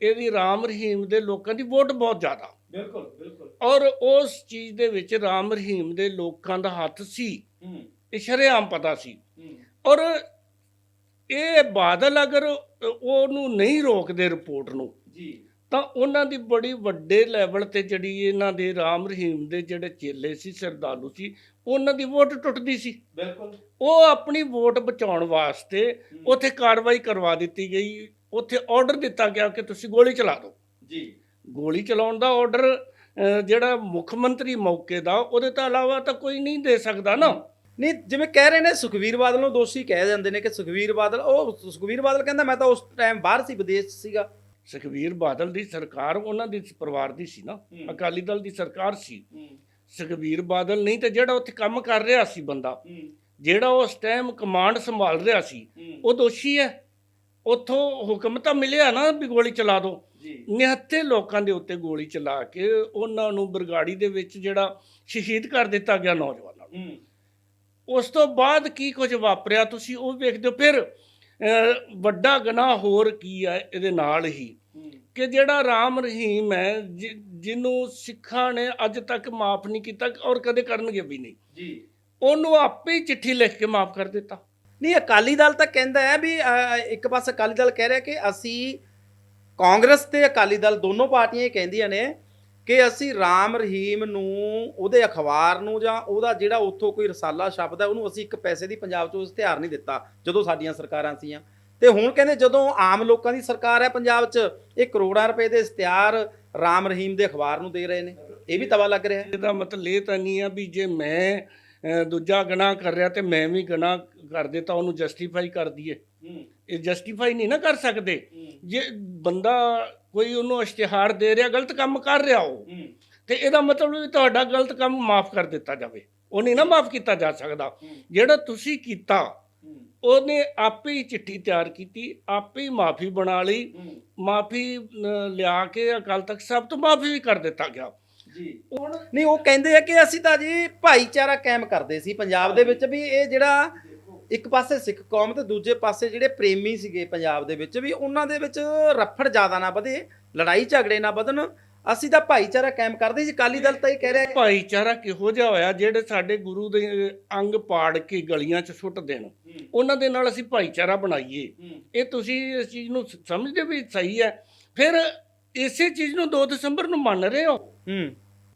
ਇਹਦੀ ਰਾਮ ਰਹੀਮ ਦੇ ਲੋਕਾਂ ਦੀ ਵੋਟ ਬਹੁਤ ਜ਼ਿਆਦਾ। ਬਿਲਕੁਲ ਬਿਲਕੁਲ। ਔਰ ਉਸ ਚੀਜ਼ ਦੇ ਵਿੱਚ ਰਾਮ ਰਹੀਮ ਦੇ ਲੋਕਾਂ ਦਾ ਹੱਥ ਸੀ। ਇਹ ਸ਼ਰੇਆਮ ਪਤਾ ਸੀ। ਔਰ ਇਹ ਬਾਦਲ ਅਗਰ ਉਹਨੂੰ ਨਹੀਂ ਰੋਕਦੇ ਰਿਪੋਰਟ ਨੂੰ ਜੀ। ਤਾਂ ਉਹਨਾਂ ਦੀ ਬੜੀ ਵੱਡੇ ਲੈਵਲ ਤੇ ਜਿਹੜੀ ਇਹਨਾਂ ਦੇ ਰਾਮ ਰਹੀਮ ਦੇ ਜਿਹੜੇ ਚੇਲੇ ਸੀ ਸਰਦਾਲੂ ਸੀ ਉਹਨਾਂ ਦੀ ਵੋਟ ਟੁੱਟਦੀ ਸੀ। ਬਿਲਕੁਲ। ਉਹ ਆਪਣੀ ਵੋਟ ਬਚਾਉਣ ਵਾਸਤੇ ਉੱਥੇ ਕਾਰਵਾਈ ਕਰਵਾ ਦਿੱਤੀ ਗਈ। ਉੱਥੇ ਆਰਡਰ ਦਿੱਤਾ ਗਿਆ ਕਿ ਤੁਸੀਂ ਗੋਲੀ ਚਲਾ ਦਿਓ। ਜੀ। ਗੋਲੀ ਚਲਾਉਣ ਦਾ ਆਰਡਰ ਜਿਹੜਾ ਮੁੱਖ ਮੰਤਰੀ ਮੌਕੇ ਦਾ ਉਹਦੇ ਤੋਂ ਇਲਾਵਾ ਤਾਂ ਕੋਈ ਨਹੀਂ ਦੇ ਸਕਦਾ ਨਾ। ਨਹੀਂ ਜਿਵੇਂ ਕਹਿ ਰਹੇ ਨੇ ਸੁਖਵੀਰ ਬਾਦਲ ਨੂੰ ਦੋਸ਼ੀ ਕਹਿ ਜਾਂਦੇ ਨੇ ਕਿ ਸੁਖਵੀਰ ਬਾਦਲ ਉਹ ਸੁਖਵੀਰ ਬਾਦਲ ਕਹਿੰਦਾ ਮੈਂ ਤਾਂ ਉਸ ਟਾਈਮ ਬਾਹਰ ਸੀ ਵਿਦੇਸ਼ 'ਚ ਸੀਗਾ। ਸੁਖਬੀਰ ਬਾਦਲ ਦੀ ਸਰਕਾਰ ਉਹਨਾਂ ਦੀ ਪਰਿਵਾਰ ਦੀ ਸੀ ਨਾ। ਅਕਾਲੀ ਦਲ ਦੀ ਸਰਕਾਰ ਸੀ। ਸੁਖਬੀਰ ਬਾਦਲ ਨਹੀਂ ਤੇ ਜਿਹੜਾ ਉੱਥੇ ਕੰਮ ਕਰ ਰਿਹਾ ਸੀ ਬੰਦਾ ਜਿਹੜਾ ਉਸ ਟਾਈਮ ਕਮਾਂਡ ਸੰਭਾਲ ਰਿਹਾ ਸੀ ਉਹ ਦੋਸ਼ੀ ਹੈ। ਉਥੋਂ ਹੁਕਮ ਤਾਂ ਮਿਲਿਆ ਨਾ ਵੀ ਗੋਲੀ ਚਲਾ ਦਿਓ ਜੀ। ਨਿਹੱਥੇ ਲੋਕਾਂ ਦੇ ਉੱਤੇ ਗੋਲੀ ਚਲਾ ਕੇ ਉਹਨਾਂ ਨੂੰ ਬਰਗਾੜੀ ਦੇ ਵਿੱਚ ਜਿਹੜਾ ਸ਼ਹੀਦ ਕਰ ਦਿੱਤਾ ਗਿਆ ਨੌਜਵਾਨਾਂ ਨੂੰ। ਉਸ ਤੋਂ ਬਾਅਦ ਕੀ ਕੁਝ ਵਾਪਰਿਆ ਤੁਸੀਂ ਉਹ ਵੇਖਦੇ ਹੋ। ਫਿਰ ਵੱਡਾ ਗੁਨਾਹ ਹੋਰ ਕੀ ਹੈ ਇਹਦੇ ਨਾਲ ਹੀ। ਕਿ ਜਿਹੜਾ ਰਾਮ ਰਹੀਮ ਹੈ ਜਿਹਨੂੰ ਸਿੱਖਾਂ ਨੇ ਅੱਜ ਤੱਕ ਮਾਫ ਨਹੀਂ ਕੀਤਾ ਔਰ ਕਦੇ ਕਰਨਗੇ ਵੀ ਨਹੀਂ। ਜੀ। ਉਹਨੂੰ ਆਪੇ ਹੀ ਚਿੱਠੀ ਲਿਖ ਕੇ ਮਾਫ ਕਰ ਦਿੱਤਾ। ਨਹੀਂ ਅਕਾਲੀ ਦਲ ਤਾਂ ਕਹਿੰਦਾ ਹੈ ਵੀ ਅਹ, ਇੱਕ ਪਾਸੇ ਅਕਾਲੀ ਦਲ ਕਹਿ ਰਿਹਾ ਕਿ ਅਸੀਂ ਕਾਂਗਰਸ ਤੇ ਅਕਾਲੀ ਦਲ ਦੋਨੋਂ ਪਾਰਟੀਆਂ ਇਹ ਕਹਿੰਦੀਆਂ ਨੇ ਕਿ ਅਸੀਂ ਰਾਮ ਰਹੀਮ ਨੂੰ ਉਹਦੇ ਅਖਬਾਰ ਨੂੰ ਜਾਂ ਉਹਦਾ ਜਿਹੜਾ ਉੱਥੋਂ ਕੋਈ ਰਸਾਲਾ ਛਪਦਾ ਉਹਨੂੰ ਅਸੀਂ ਇੱਕ ਪੈਸੇ ਦੀ ਪੰਜਾਬ 'ਚੋਂ ਇਸ਼ਤਿਹਾਰ ਨਹੀਂ ਦਿੱਤਾ ਜਦੋਂ ਸਾਡੀਆਂ ਸਰਕਾਰਾਂ ਸੀਆਂ। ਤੇ ਹੁਣ ਕਹਿੰਦੇ ਜਦੋਂ ਆਮ ਲੋਕਾਂ ਦੀ ਸਰਕਾਰ ਹੈ ਪੰਜਾਬ 'ਚ ਇਹ ਕਰੋੜਾਂ ਰੁਪਏ ਦੇ ਇਸ਼ਤਿਹਾਰ ਰਾਮ ਰਹੀਮ ਦੇ ਅਖਬਾਰ ਨੂੰ ਦੇ ਰਹੇ ਨੇ। ਇਹ ਵੀ ਤਵਾ ਲੱਗ ਰਿਹਾ ਹੈ। ਇਹਦਾ ਮਤਲਬ ਇਹ ਤਾਂ ਨਹੀਂ ਆ ਵੀ ਜੇ ਮੈਂ ਦੂਜਾ ਗੁਨਾਹ ਕਰ ਰਿਹਾ ਤੇ ਮੈਂ ਵੀ ਗੁਨਾਹ ਕਰ ਦਿੱਤਾ ਉਹਨੂੰ ਜਸਟੀਫਾਈ ਕਰ ਦਈਏ। ਇਹ ਜਸਟੀਫਾਈ ਨਹੀਂ ਨਾ ਕਰ ਸਕਦੇ। ਜੇ ਬੰਦਾ ਕੋਈ ਉਹਨੂੰ ਇਸ਼ਤਿਹਾਰ ਦੇ ਰਿਹਾ ਗਲਤ ਕੰਮ ਕਰ ਰਿਹਾ ਉਹ ਤੇ ਇਹਦਾ ਮਤਲਬ ਵੀ ਤੁਹਾਡਾ ਗਲਤ ਕੰਮ ਮਾਫ ਕਰ ਦਿੱਤਾ ਜਾਵੇ। ਉਹ ਨਹੀਂ ਨਾ ਮਾਫ ਕੀਤਾ ਜਾ ਸਕਦਾ। ਜਿਹੜਾ ਤੁਸੀਂ ਕੀਤਾ ਉਹਨੇ ਆਪੇ ਹੀ ਚਿੱਠੀ ਤਿਆਰ ਕੀਤੀ ਆਪੇ ਹੀ ਮਾਫੀ ਬਣਾ ਲਈ। ਮਾਫੀ ਲਿਆ ਕੇ ਅਕਾਲ ਤਖਤ ਸਾਹਿਬ ਤੋਂ ਮਾਫੀ ਵੀ ਕਰ ਦਿੱਤਾ ਗਿਆ। ਜੀ। ਨਹੀਂ ਉਹ ਕਹਿੰਦੇ ਆ ਕਿ ਅਸੀਂ ਤਾਂ ਜੀ ਭਾਈਚਾਰਾ ਕਾਇਮ ਕਰਦੇ ਸੀ ਪੰਜਾਬ ਦੇ ਵਿੱਚ ਵੀ ਇਹ ਜਿਹੜਾ ਇੱਕ ਪਾਸੇ ਸਿੱਖ ਕੌਮ ਤੇ ਦੂਜੇ ਪਾਸੇ ਜਿਹੜੇ ਪ੍ਰੇਮੀ ਸੀਗੇ ਪੰਜਾਬ ਦੇ ਵਿੱਚ ਵੀ ਉਹਨਾਂ ਦੇ ਵਿੱਚ ਰਫੜ ਜ਼ਿਆਦਾ ਨਾ ਵਧੇ ਲੜਾਈ ਝਗੜੇ ਨਾ ਵਧਣ ਅਸੀਂ ਤਾਂ ਭਾਈਚਾਰਾ ਕਾਇਮ ਕਰਦੇ ਸੀ। ਅਕਾਲੀ ਦਲ ਤਾਂ ਇਹ ਕਹਿ ਰਿਹਾ ਭਾਈਚਾਰਾ ਕਿਹੋ ਜਿਹਾ ਹੋਇਆ ਜਿਹੜੇ ਸਾਡੇ ਗੁਰੂ ਦੇ ਅੰਗ ਪਾੜ ਕੇ ਗਲੀਆਂ 'ਚ ਸੁੱਟ ਦੇਣ ਉਹਨਾਂ ਦੇ ਨਾਲ ਅਸੀਂ ਭਾਈਚਾਰਾ ਬਣਾਈਏ। ਇਹ ਤੁਸੀਂ ਇਸ ਚੀਜ਼ ਨੂੰ ਸਮਝਦੇ ਵੀ ਸਹੀ ਹੈ। ਫਿਰ ਇਸੇ ਚੀਜ਼ ਨੂੰ 2 ਦਸੰਬਰ ਨੂੰ ਮੰਨ ਰਹੇ ਹੋ? ਹੂੰ।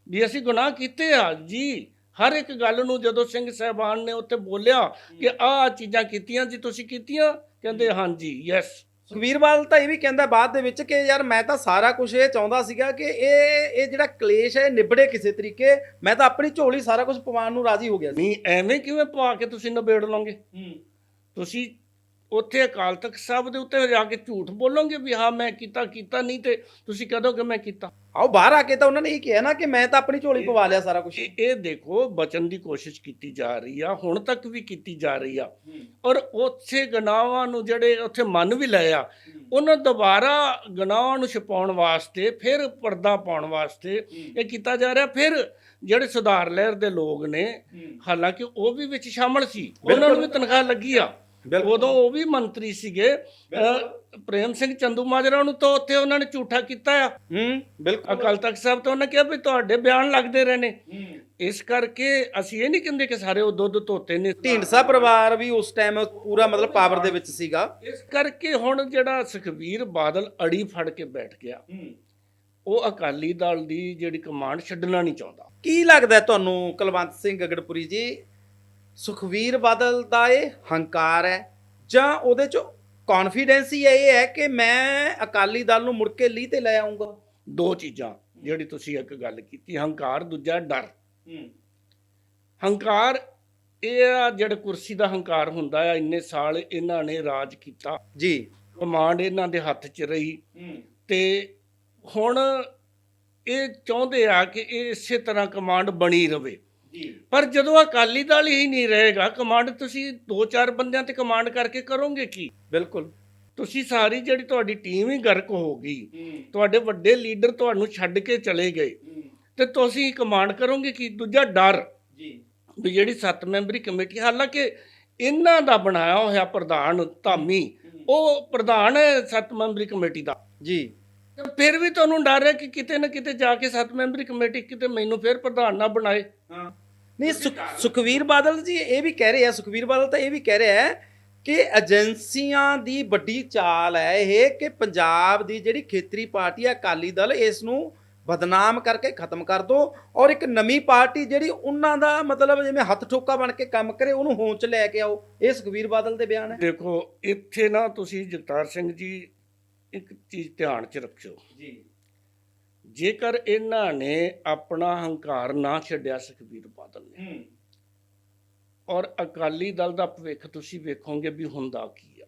ਵੀ ਅਸੀਂ ਗੁਨਾਹ ਕੀਤੇ ਆ ਜੀ। ਹਰ ਇੱਕ ਗੱਲ ਨੂੰ ਜਦੋਂ ਸਿੰਘ ਸਾਹਿਬਾਨ ਨੇ ਉੱਥੇ ਬੋਲਿਆ ਕਿ ਆਹ ਚੀਜ਼ਾਂ ਕੀਤੀਆਂ ਜੀ ਤੁਸੀਂ ਕੀਤੀਆਂ? ਕਹਿੰਦੇ ਹਾਂਜੀ ਯੈਸ ਸੁਖਵੀਰ ਬਾਦਲ ਤਾਂ ਇਹ ਵੀ ਕਹਿੰਦਾ ਬਾਅਦ ਦੇ ਵਿੱਚ ਕਿ ਯਾਰ ਮੈਂ ਤਾਂ ਸਾਰਾ ਕੁਝ ਇਹ ਚਾਹੁੰਦਾ ਸੀਗਾ ਕਿ ਇਹ ਇਹ ਜਿਹੜਾ ਕਲੇਸ਼ ਹੈ ਇਹ ਨਿਬੜੇ ਕਿਸੇ ਤਰੀਕੇ। ਮੈਂ ਤਾਂ ਆਪਣੀ ਝੋਲੀ ਸਾਰਾ ਕੁਝ ਪਵਾਉਣ ਨੂੰ ਰਾਜ਼ੀ ਹੋ ਗਿਆ ਸੀ। ਨਹੀਂ ਐਵੇਂ ਕਿਵੇਂ ਪਵਾ ਕੇ ਤੁਸੀਂ ਨਿਬੇੜ ਲਓਗੇ? ਤੁਸੀਂ ਉੱਥੇ ਅਕਾਲ ਤਖਤ ਸਾਹਿਬ ਦੇ ਉੱਤੇ ਜਾ ਕੇ ਝੂਠ ਬੋਲੋਗੇ ਵੀ ਹਾਂ ਮੈਂ ਕੀਤਾ ਕੀਤਾ ਨਹੀਂ ਤੇ ਤੁਸੀਂ ਕਹਦੋਗੇ ਮੈਂ ਕੀਤਾ। ਆਓ ਬਾਹਰ ਆ ਕੇ ਤਾਂ ਉਹਨਾਂ ਨੇ ਇਹ ਕਿਹਾ ਨਾ ਕਿ ਮੈਂ ਤਾਂ ਆਪਣੀ ਝੋਲੀ ਪਵਾ ਲਿਆ ਸਾਰਾ ਕੁਝ ਇਹ ਦੇਖੋ ਬਚਨ ਦੀ ਕੋਸ਼ਿਸ਼ ਕੀਤੀ ਜਾ ਰਹੀ ਆ ਹੁਣ ਤੱਕ ਵੀ ਕੀਤੀ ਜਾ ਰਹੀ ਆ। ਔਰ ਉੱਥੇ ਗਨਾਵਾਂ ਨੂੰ ਜਿਹੜੇ ਉੱਥੇ ਮੰਨ ਵੀ ਲਏ ਆ ਉਹਨਾਂ ਦੁਬਾਰਾ ਗਨਾਵਾਂ ਨੂੰ ਛਪਾਉਣ ਵਾਸਤੇ ਫਿਰ ਪਰਦਾ ਪਾਉਣ ਵਾਸਤੇ ਇਹ ਕੀਤਾ ਜਾ ਰਿਹਾ। ਫਿਰ ਜਿਹੜੇ ਸੁਧਾਰ ਲਹਿਰ ਦੇ ਲੋਕ ਨੇ ਹਾਲਾਂਕਿ ਉਹ ਵੀ ਵਿੱਚ ਸ਼ਾਮਲ ਸੀ ਉਹਨਾਂ ਨੂੰ ਵੀ ਤਨਖਾਹ ਲੱਗੀ ਆ। ਉਦੋਂ ਉਹ ਵੀ ਮੰਤਰੀ ਸੀਗੇ ਅਹ, ਪ੍ਰੇਮ ਸਿੰਘ ਚੰਦੂ ਮਾਜਰਾ ਨੂੰ ਤਾਂ ਉੱਥੇ ਉਹਨਾਂ ਨੇ ਝੂਠਾ ਕੀਤਾ ਆ। ਹੂੰ ਬਿਲਕੁਲ। ਅਕਾਲ ਤਖਤ ਸਾਹਿਬ ਤੋਂ ਉਹਨੇ ਕਿਹਾ ਵੀ ਤੁਹਾਡੇ ਬਿਆਨ ਲੱਗਦੇ ਰਹੇ ਨੇ ਇਸ ਕਰਕੇ ਅਸੀਂ ਇਹ ਨਹੀਂ ਕਹਿੰਦੇ ਕਿ ਸਾਰੇ ਉਹ ਦੁੱਧ ਧੋਤੇ ਨੇ। ਢੀਂਡਸਾ ਪਰਿਵਾਰ ਵੀ ਉਸ ਟਾਈਮ ਪੂਰਾ ਮਤਲਬ ਪਾਵਰ ਦੇ ਵਿੱਚ ਸੀਗਾ। ਇਸ ਕਰਕੇ ਹੁਣ ਜਿਹੜਾ ਸੁਖਵੀਰ ਬਾਦਲ ਅੜੀ ਫੜ ਕੇ ਬੈਠ ਗਿਆ ਉਹ ਅਕਾਲੀ ਦਲ ਦੀ ਜਿਹੜੀ ਕਮਾਂਡ ਛੱਡਣਾ ਨਹੀਂ ਚਾਹੁੰਦਾ। ਕੀ ਲੱਗਦਾ ਤੁਹਾਨੂੰ ਕੁਲਵੰਤ ਸਿੰਘ ਗਗੜਪੁਰੀ ਜੀ? ਸੁਖਵੀਰ ਬਾਦਲ ਦਾ ਇਹ ਹੰਕਾਰ ਹੈ ਜਾਂ ਉਹਦੇ ਚ ਕੌਨਫੀਡੈਂਸ ਹੀ ਇਹ ਹੈ ਕਿ ਮੈਂ ਅਕਾਲੀ ਦਲ ਨੂੰ ਮੁੜ ਕੇ ਲੀ ਤੇ ਲੈ ਆਉਂਗਾ ਦੋ ਚੀਜ਼ਾਂ ਜਿਹੜੀ ਤੁਸੀਂ ਇੱਕ ਗੱਲ ਕੀਤੀ ਹੰਕਾਰ ਦੂਜਾ ਡਰ। ਹੰਕਾਰ ਇਹ ਆ ਜਿਹੜਾ ਕੁਰਸੀ ਦਾ ਹੰਕਾਰ ਹੁੰਦਾ ਆ ਇੰਨੇ ਸਾਲ ਇਹਨਾਂ ਨੇ ਰਾਜ ਕੀਤਾ। ਜੀ। ਕਮਾਂਡ ਇਹਨਾਂ ਦੇ ਹੱਥ 'ਚ ਰਹੀ। ਤੇ ਹੁਣ ਇਹ ਚਾਹੁੰਦੇ ਆ ਕਿ ਇਹ ਇਸੇ ਤਰ੍ਹਾਂ ਕਮਾਂਡ ਬਣੀ ਰਵੇ। ਜੀ ਪਰ ਜਦੋਂ ਅਕਾਲੀ ਦਲ ਹੀ ਨਹੀਂ ਰਹੇਗਾ ਕਮਾਂਡ ਤੁਸੀਂ ਦੋ ਚਾਰ ਬੰਦਿਆਂ ਤੇ ਕਮਾਂਡ ਕਰਕੇ ਕਰੋਗੇ ਕੀ? ਬਿਲਕੁਲ। ਤੁਸੀਂ ਸਾਰੀ ਜਿਹੜੀ ਤੁਹਾਡੀ ਟੀਮ ਹੀ ਗਰਕ ਹੋ ਗਈ। ਤੁਹਾਡੇ ਵੱਡੇ ਲੀਡਰ ਤੁਹਾਨੂੰ ਛੱਡ ਕੇ ਚਲੇ ਗਏ। ਤੇ ਤੁਸੀਂ ਕਮਾਂਡ ਕਰੋਗੇ ਕੀ? ਦੂਜਾ ਡਰ ਜੀ। ਵੀ ਜਿਹੜੀ ਸੱਤ ਮੈਂਬਰੀ ਕਮੇਟੀ ਹਾਲਾਂਕਿ ਇਹਨਾਂ ਦਾ ਬਣਾਇਆ ਹੋਇਆ ਪ੍ਰਧਾਨ ਧਾਮੀ ਉਹ ਪ੍ਰਧਾਨ ਹੈ ਸੱਤ ਮੈਂਬਰੀ ਕਮੇਟੀ ਦਾ। ਜੀ। ਫਿਰ ਵੀ ਤੁਹਾਨੂੰ ਡਰ ਹੈ ਕਿ ਕਿਤੇ ਨਾ ਕਿਤੇ ਜਾ ਕੇ ਸੱਤ ਮੈਂਬਰੀ ਕਮੇਟੀ ਕਿਤੇ ਮੈਨੂੰ ਫਿਰ ਪ੍ਰਧਾਨ ਨਾ ਬਣਾਏ। ਹਾਂ। ਨਹੀਂ ਸੁਖ- ਸੁਖਵੀਰ ਬਾਦਲ ਜੀ ਇਹ ਵੀ ਕਹਿ ਰਹੇ ਆ ਸੁਖਵੀਰ ਬਾਦਲ ਤਾਂ ਇਹ ਵੀ ਕਹਿ ਰਿਹਾ ਹੈ ਕਿ ਏਜੰਸੀਆਂ ਦੀ ਵੱਡੀ ਚਾਲ ਹੈ ਇਹ ਕਿ ਪੰਜਾਬ ਦੀ ਜਿਹੜੀ ਖੇਤਰੀ ਪਾਰਟੀ ਹੈ ਅਕਾਲੀ ਦਲ ਇਸ ਨੂੰ ਬਦਨਾਮ ਕਰਕੇ ਖਤਮ ਕਰ ਦੋ ਔਰ ਇੱਕ ਨਵੀਂ ਪਾਰਟੀ ਜਿਹੜੀ ਉਹਨਾਂ ਦਾ ਮਤਲਬ ਜਿਵੇਂ ਹੱਥ ਠੋਕਾ ਬਣ ਕੇ ਕੰਮ ਕਰੇ ਉਹਨੂੰ ਹੋਂਚ ਲੈ ਕੇ ਆਓ। ਇਹ ਸੁਖਵੀਰ ਬਾਦਲ ਦੇ ਬਿਆਨ ਹੈ। ਦੇਖੋ ਇੱਥੇ ਨਾ ਤੁਸੀਂ ਜਗਤਾਰ ਸਿੰਘ ਜੀ ਇੱਕ ਚੀਜ਼ ਧਿਆਨ 'ਚ ਰੱਖਿਓ। ਜੀ। ਜੇਕਰ ਇਹਨਾਂ ਨੇ ਆਪਣਾ ਹੰਕਾਰ ਨਾ ਛੱਡਿਆ ਸੁਖਬੀਰ ਬਾਦਲ ਨੇ ਹੂੰ। ਔਰ ਅਕਾਲੀ ਦਲ ਦਾ ਭਵਿੱਖ ਤੁਸੀਂ ਵੇਖੋਗੇ ਵੀ ਹੁੰਦਾ ਕੀ ਆ।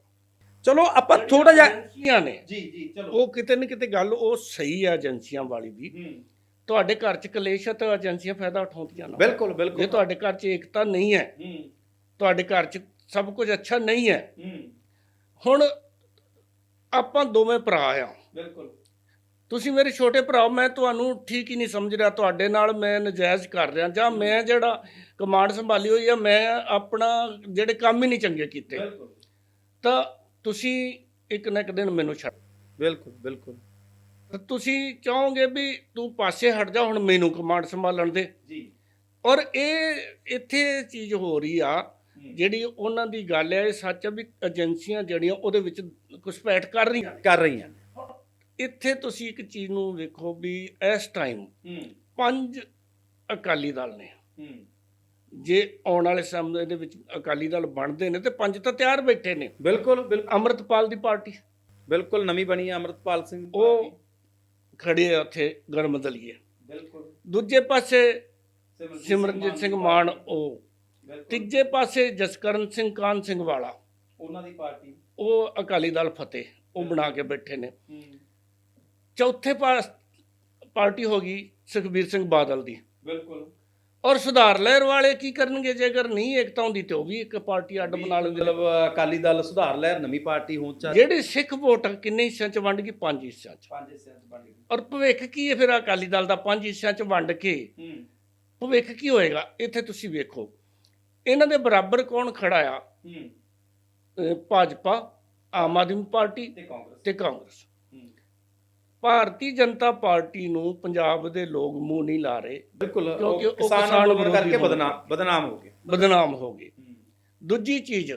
ਚਲੋ ਆਪਾਂ ਥੋੜਾ ਜਿਹਾ ਏਜੰਸੀਆਂ ਨੇ ਜੀ ਜੀ ਚਲੋ। ਉਹ ਕਿਤੇ ਨਾ ਕਿਤੇ ਗੱਲ ਉਹ ਸਹੀ ਆ ਏਜੰਸੀਆਂ ਵਾਲੀ ਵੀ। ਹੂੰ। ਤੁਹਾਡੇ ਘਰ 'ਚ ਕਲੇਸ਼ ਹੈ ਤਾਂ ਏਜੰਸੀਆਂ ਫਾਇਦਾ ਉਠਾਉਂਦੀਆਂ ਨਾ। ਬਿਲਕੁਲ ਜੇ ਬਿਲਕੁਲ ਤੁਹਾਡੇ ਘਰ 'ਚ ਏਕਤਾ ਨਹੀਂ ਹੈ ਹੂੰ। ਤੁਹਾਡੇ ਘਰ 'ਚ ਸਭ ਕੁਝ ਅੱਛਾ ਨਹੀਂ ਹੈ ਹੂੰ। ਹੁਣ ਆਪਾਂ ਦੋਵੇਂ ਭਰਾ ਆ। ਬਿਲਕੁਲ। ਤੁਸੀਂ ਮੇਰੇ ਛੋਟੇ ਭਰਾ ਮੈਂ ਤੁਹਾਨੂੰ ਠੀਕ ਹੀ ਨਹੀਂ ਸਮਝ ਰਿਹਾ। ਤੁਹਾਡੇ ਨਾਲ ਮੈਂ ਨਜਾਇਜ਼ ਕਰ ਰਿਹਾ। ਜਾਂ ਮੈਂ ਜਿਹੜਾ ਕਮਾਂਡ ਸੰਭਾਲੀ ਹੋਈ ਆ ਮੈਂ ਆਪਣਾ ਜਿਹੜੇ ਕੰਮ ਹੀ ਨਹੀਂ ਚੰਗੇ ਕੀਤੇ। ਬਿਲਕੁਲ। ਤਾਂ ਤੁਸੀਂ ਇੱਕ ਨਾ ਇੱਕ ਦਿਨ ਮੈਨੂੰ ਛੱਡ। ਬਿਲਕੁਲ ਬਿਲਕੁਲ। ਤਾਂ ਤੁਸੀਂ ਚਾਹੋਗੇ ਵੀ ਤੂੰ ਪਾਸੇ ਹਟ ਜਾ ਹੁਣ ਮੈਨੂੰ ਕਮਾਂਡ ਸੰਭਾਲਣ ਦੇ। ਜੀ। ਔਰ ਇਹ ਇੱਥੇ ਚੀਜ਼ ਹੋ ਰਹੀ ਆ ਜਿਹੜੀ ਉਹਨਾਂ ਦੀ ਗੱਲ ਹੈ ਇਹ ਸੱਚ ਆ ਵੀ ਏਜੰਸੀਆਂ ਜਿਹੜੀਆਂ ਉਹਦੇ ਵਿੱਚ ਘੁਸਪੈਠ ਕਰ ਰਹੀਆਂ ਕਰ ਰਹੀਆਂ ਇੱਥੇ ਤੁਸੀਂ ਇੱਕ ਚੀਜ਼ ਨੂੰ ਵੇਖੋ ਵੀ ਇਸ ਟਾਈਮ ਹੂੰ। ਪੰਜ ਅਕਾਲੀ ਦਲ ਨੇ। ਹੂੰ। ਜੇ ਆਉਣ ਵਾਲੇ ਸਮੇਂ ਦੇ ਵਿੱਚ ਅਕਾਲੀ ਦਲ ਬਣਦੇ ਨੇ ਤੇ ਪੰਜ ਤਾਂ ਤਿਆਰ ਬੈਠੇ ਨੇ। ਬਿਲਕੁਲ ਬਿਲਕੁਲ। ਅੰਮ੍ਰਿਤਪਾਲ ਦੀ ਪਾਰਟੀ। ਬਿਲਕੁਲ ਨਵੀਂ ਬਣੀ ਹੈ ਅਮਰਤਪਾਲ ਸਿੰਘ ਉਹ ਖੜੇ ਆ ਉੱਥੇ ਗਰਮਦਲੀਏ ਬਿਲਕੁਲ। ਦੂਜੇ ਪਾਸੇ ਸਿਮਰਨਜੀਤ ਸਿੰਘ ਮਾਨ ਉਹ ਤੀਜੇ ਪਾਸੇ ਜਸਕਰਨ ਸਿੰਘ ਕਾਨ ਸਿੰਘ ਵਾਲਾ। ਉਹਨਾਂ ਦੀ ਪਾਰਟੀ। ਉਹ ਅਕਾਲੀ ਦਲ ਫਤਿਹ ਉਹ ਬਣਾ ਕੇ ਬੈਠੇ ਨੇ। ਚੌਥੇ ਪਾਸ ਪਾਰਟੀ ਹੋ ਗਈ ਸੁਖਬੀਰ ਸਿੰਘ ਬਾਦਲ ਦੀ। ਬਿਲਕੁਲ। ਔਰ ਸੁਧਾਰ ਲਹਿਰ ਵਾਲੇ ਕੀ ਕਰਨਗੇ? ਜੇਕਰ ਨਹੀਂ ਏਕਤਾ ਹੁੰਦੀ ਤੇ ਉਹ ਵੀ ਇੱਕ ਪਾਰਟੀ ਅੱਡ ਬਣਾ ਲੈਂਦੇ। ਮਤਲਬ ਅਕਾਲੀ ਦਲ ਸੁਧਾਰ ਲਹਿਰ ਨਵੀਂ ਪਾਰਟੀ ਹੋਂ ਚਾ ਜਿਹੜੇ ਸਿੱਖ ਵੋਟ ਕਿੰਨੇ ਹਿੱਸਿਆਂ ਚ ਵੰਡ ਗਈ ਪੰਜ ਹਿੱਸਿਆਂ ਚ। ਪੰਜ ਹਿੱਸਿਆਂ ਚ ਬਣ ਗਈ ਔਰ ਭਵਿੱਖ ਕੀ ਹੈ ਫਿਰ ਅਕਾਲੀ ਦਲ ਦਾ? ਪੰਜ ਹਿੱਸਿਆਂ ਚ ਵੰਡ ਕੇ ਭਵਿੱਖ ਕੀ ਹੋਏਗਾ? ਇੱਥੇ ਤੁਸੀਂ ਵੇਖੋ। ਇਹਨਾਂ ਦੇ ਬਰਾਬਰ ਕੌਣ ਖੜਾ ਆ? ਭਾਜਪਾ ਆਮ ਆਦਮੀ ਪਾਰਟੀ ਤੇ ਕਾਂਗਰਸ। ਭਾਰਤੀ ਜਨਤਾ ਪਾਰਟੀ ਨੂੰ ਪੰਜਾਬ ਦੇ ਲੋਕ ਮੂੰਹ ਨਹੀਂ ਲਾ ਰਹੇ ਬਿਲਕੁਲ ਕਿਉਂਕਿ ਕਿਸਾਨ ਅੰਦੋਲਨ ਕਰਕੇ। ਬਦਨਾਮ ਬਦਨਾਮ ਹੋ ਗਏ। ਬਦਨਾਮ ਹੋ ਗਏ। ਦੂਜੀ ਚੀਜ਼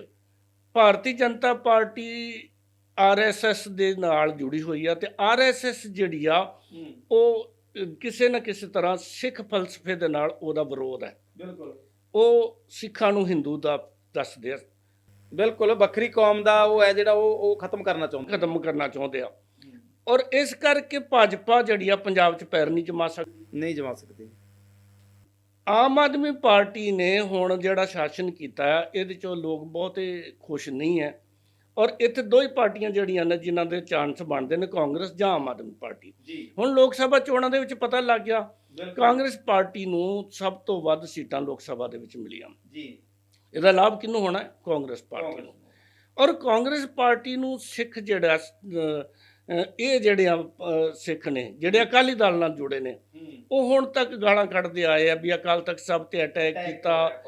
ਭਾਰਤੀ ਜਨਤਾ ਪਾਰਟੀ ਆਰਐਸਐਸ ਦੇ ਨਾਲ ਜੁੜੀ ਹੋਈ ਆ ਤੇ ਆਰਐਸਐਸ ਜਿਹੜੀ ਆ ਉਹ ਕਿਸੇ ਨਾ ਕਿਸੇ ਤਰ੍ਹਾਂ ਸਿੱਖ ਫਲਸਫੇ ਦੇ ਨਾਲ ਉਹਦਾ ਵਿਰੋਧ ਹੈ। ਬਿਲਕੁਲ। ਉਹ ਸਿੱਖਾਂ ਨੂੰ ਹਿੰਦੂ ਦਾ ਦੱਸਦੇ ਆ। ਬਿਲਕੁਲ ਵੱਖਰੀ ਕੌਮ ਦਾ ਉਹ ਹੈ ਜਿਹੜਾ ਉਹ ਉਹ ਖਤਮ ਕਰਨਾ ਚਾਹੁੰਦਾ ਖਤਮ ਕਰਨਾ ਚਾਹੁੰਦੇ ਆ। ਔਰ ਇਸ ਕਰਕੇ ਭਾਜਪਾ ਜਿਹੜੀ ਆ ਪੰਜਾਬ 'ਚ ਪੈਰ ਨਹੀਂ ਜਮਾ ਸਕਦੀ ਨਹੀਂ ਜਮਾ ਸਕਦੀ। ਆਮ ਆਦਮੀ ਪਾਰਟੀ ਨੇ ਹੁਣ ਜਿਹੜਾ ਸ਼ਾਸਨ ਕੀਤਾ ਇਹਦੇ 'ਚੋਂ ਲੋਕ ਬਹੁਤੇ ਖੁਸ਼ ਨਹੀਂ ਹੈ। ਔਰ ਇੱਥੇ ਦੋ ਹੀ ਪਾਰਟੀਆਂ ਜਿਹੜੀਆਂ ਨੇ ਜਿਨ੍ਹਾਂ ਦੇ ਚਾਂਸ ਬਣਦੇ ਨੇ ਕਾਂਗਰਸ ਜਾਂ ਆਮ ਆਦਮੀ ਪਾਰਟੀ। ਹੁਣ ਲੋਕ ਸਭਾ ਚੋਣਾਂ ਦੇ ਵਿੱਚ ਪਤਾ ਲੱਗ ਗਿਆ ਕਾਂਗਰਸ ਪਾਰਟੀ ਨੂੰ ਸਭ ਤੋਂ ਵੱਧ ਸੀਟਾਂ ਲੋਕ ਸਭਾ ਦੇ ਵਿੱਚ ਮਿਲੀਆਂ। ਜੀ। ਇਹਦਾ ਲਾਭ ਕਿਹਨੂੰ ਹੋਣਾ ਹੈ? ਕਾਂਗਰਸ ਪਾਰਟੀ ਨੂੰ। ਔਰ ਕਾਂਗਰਸ ਪਾਰਟੀ ਨੂੰ ਸਿੱਖ ਜਿਹੜਾ ਇਹ ਜਿਹੜੇ ਸਿੱਖ ਨੇ ਜਿਹੜੇ ਅਕਾਲੀ ਦਲ ਨਾਲ ਜੁੜੇ ਨੇ ਉਹ ਹੁਣ ਤੱਕ ਗਾਲਾਂ ਕੱਢਦੇ ਆਏ ਆ ਵੀ ਅਕਾਲ ਤਖਤ ਸਾਹਿਬ ਤੇ ਅਟੈਕ ਕੀਤਾ।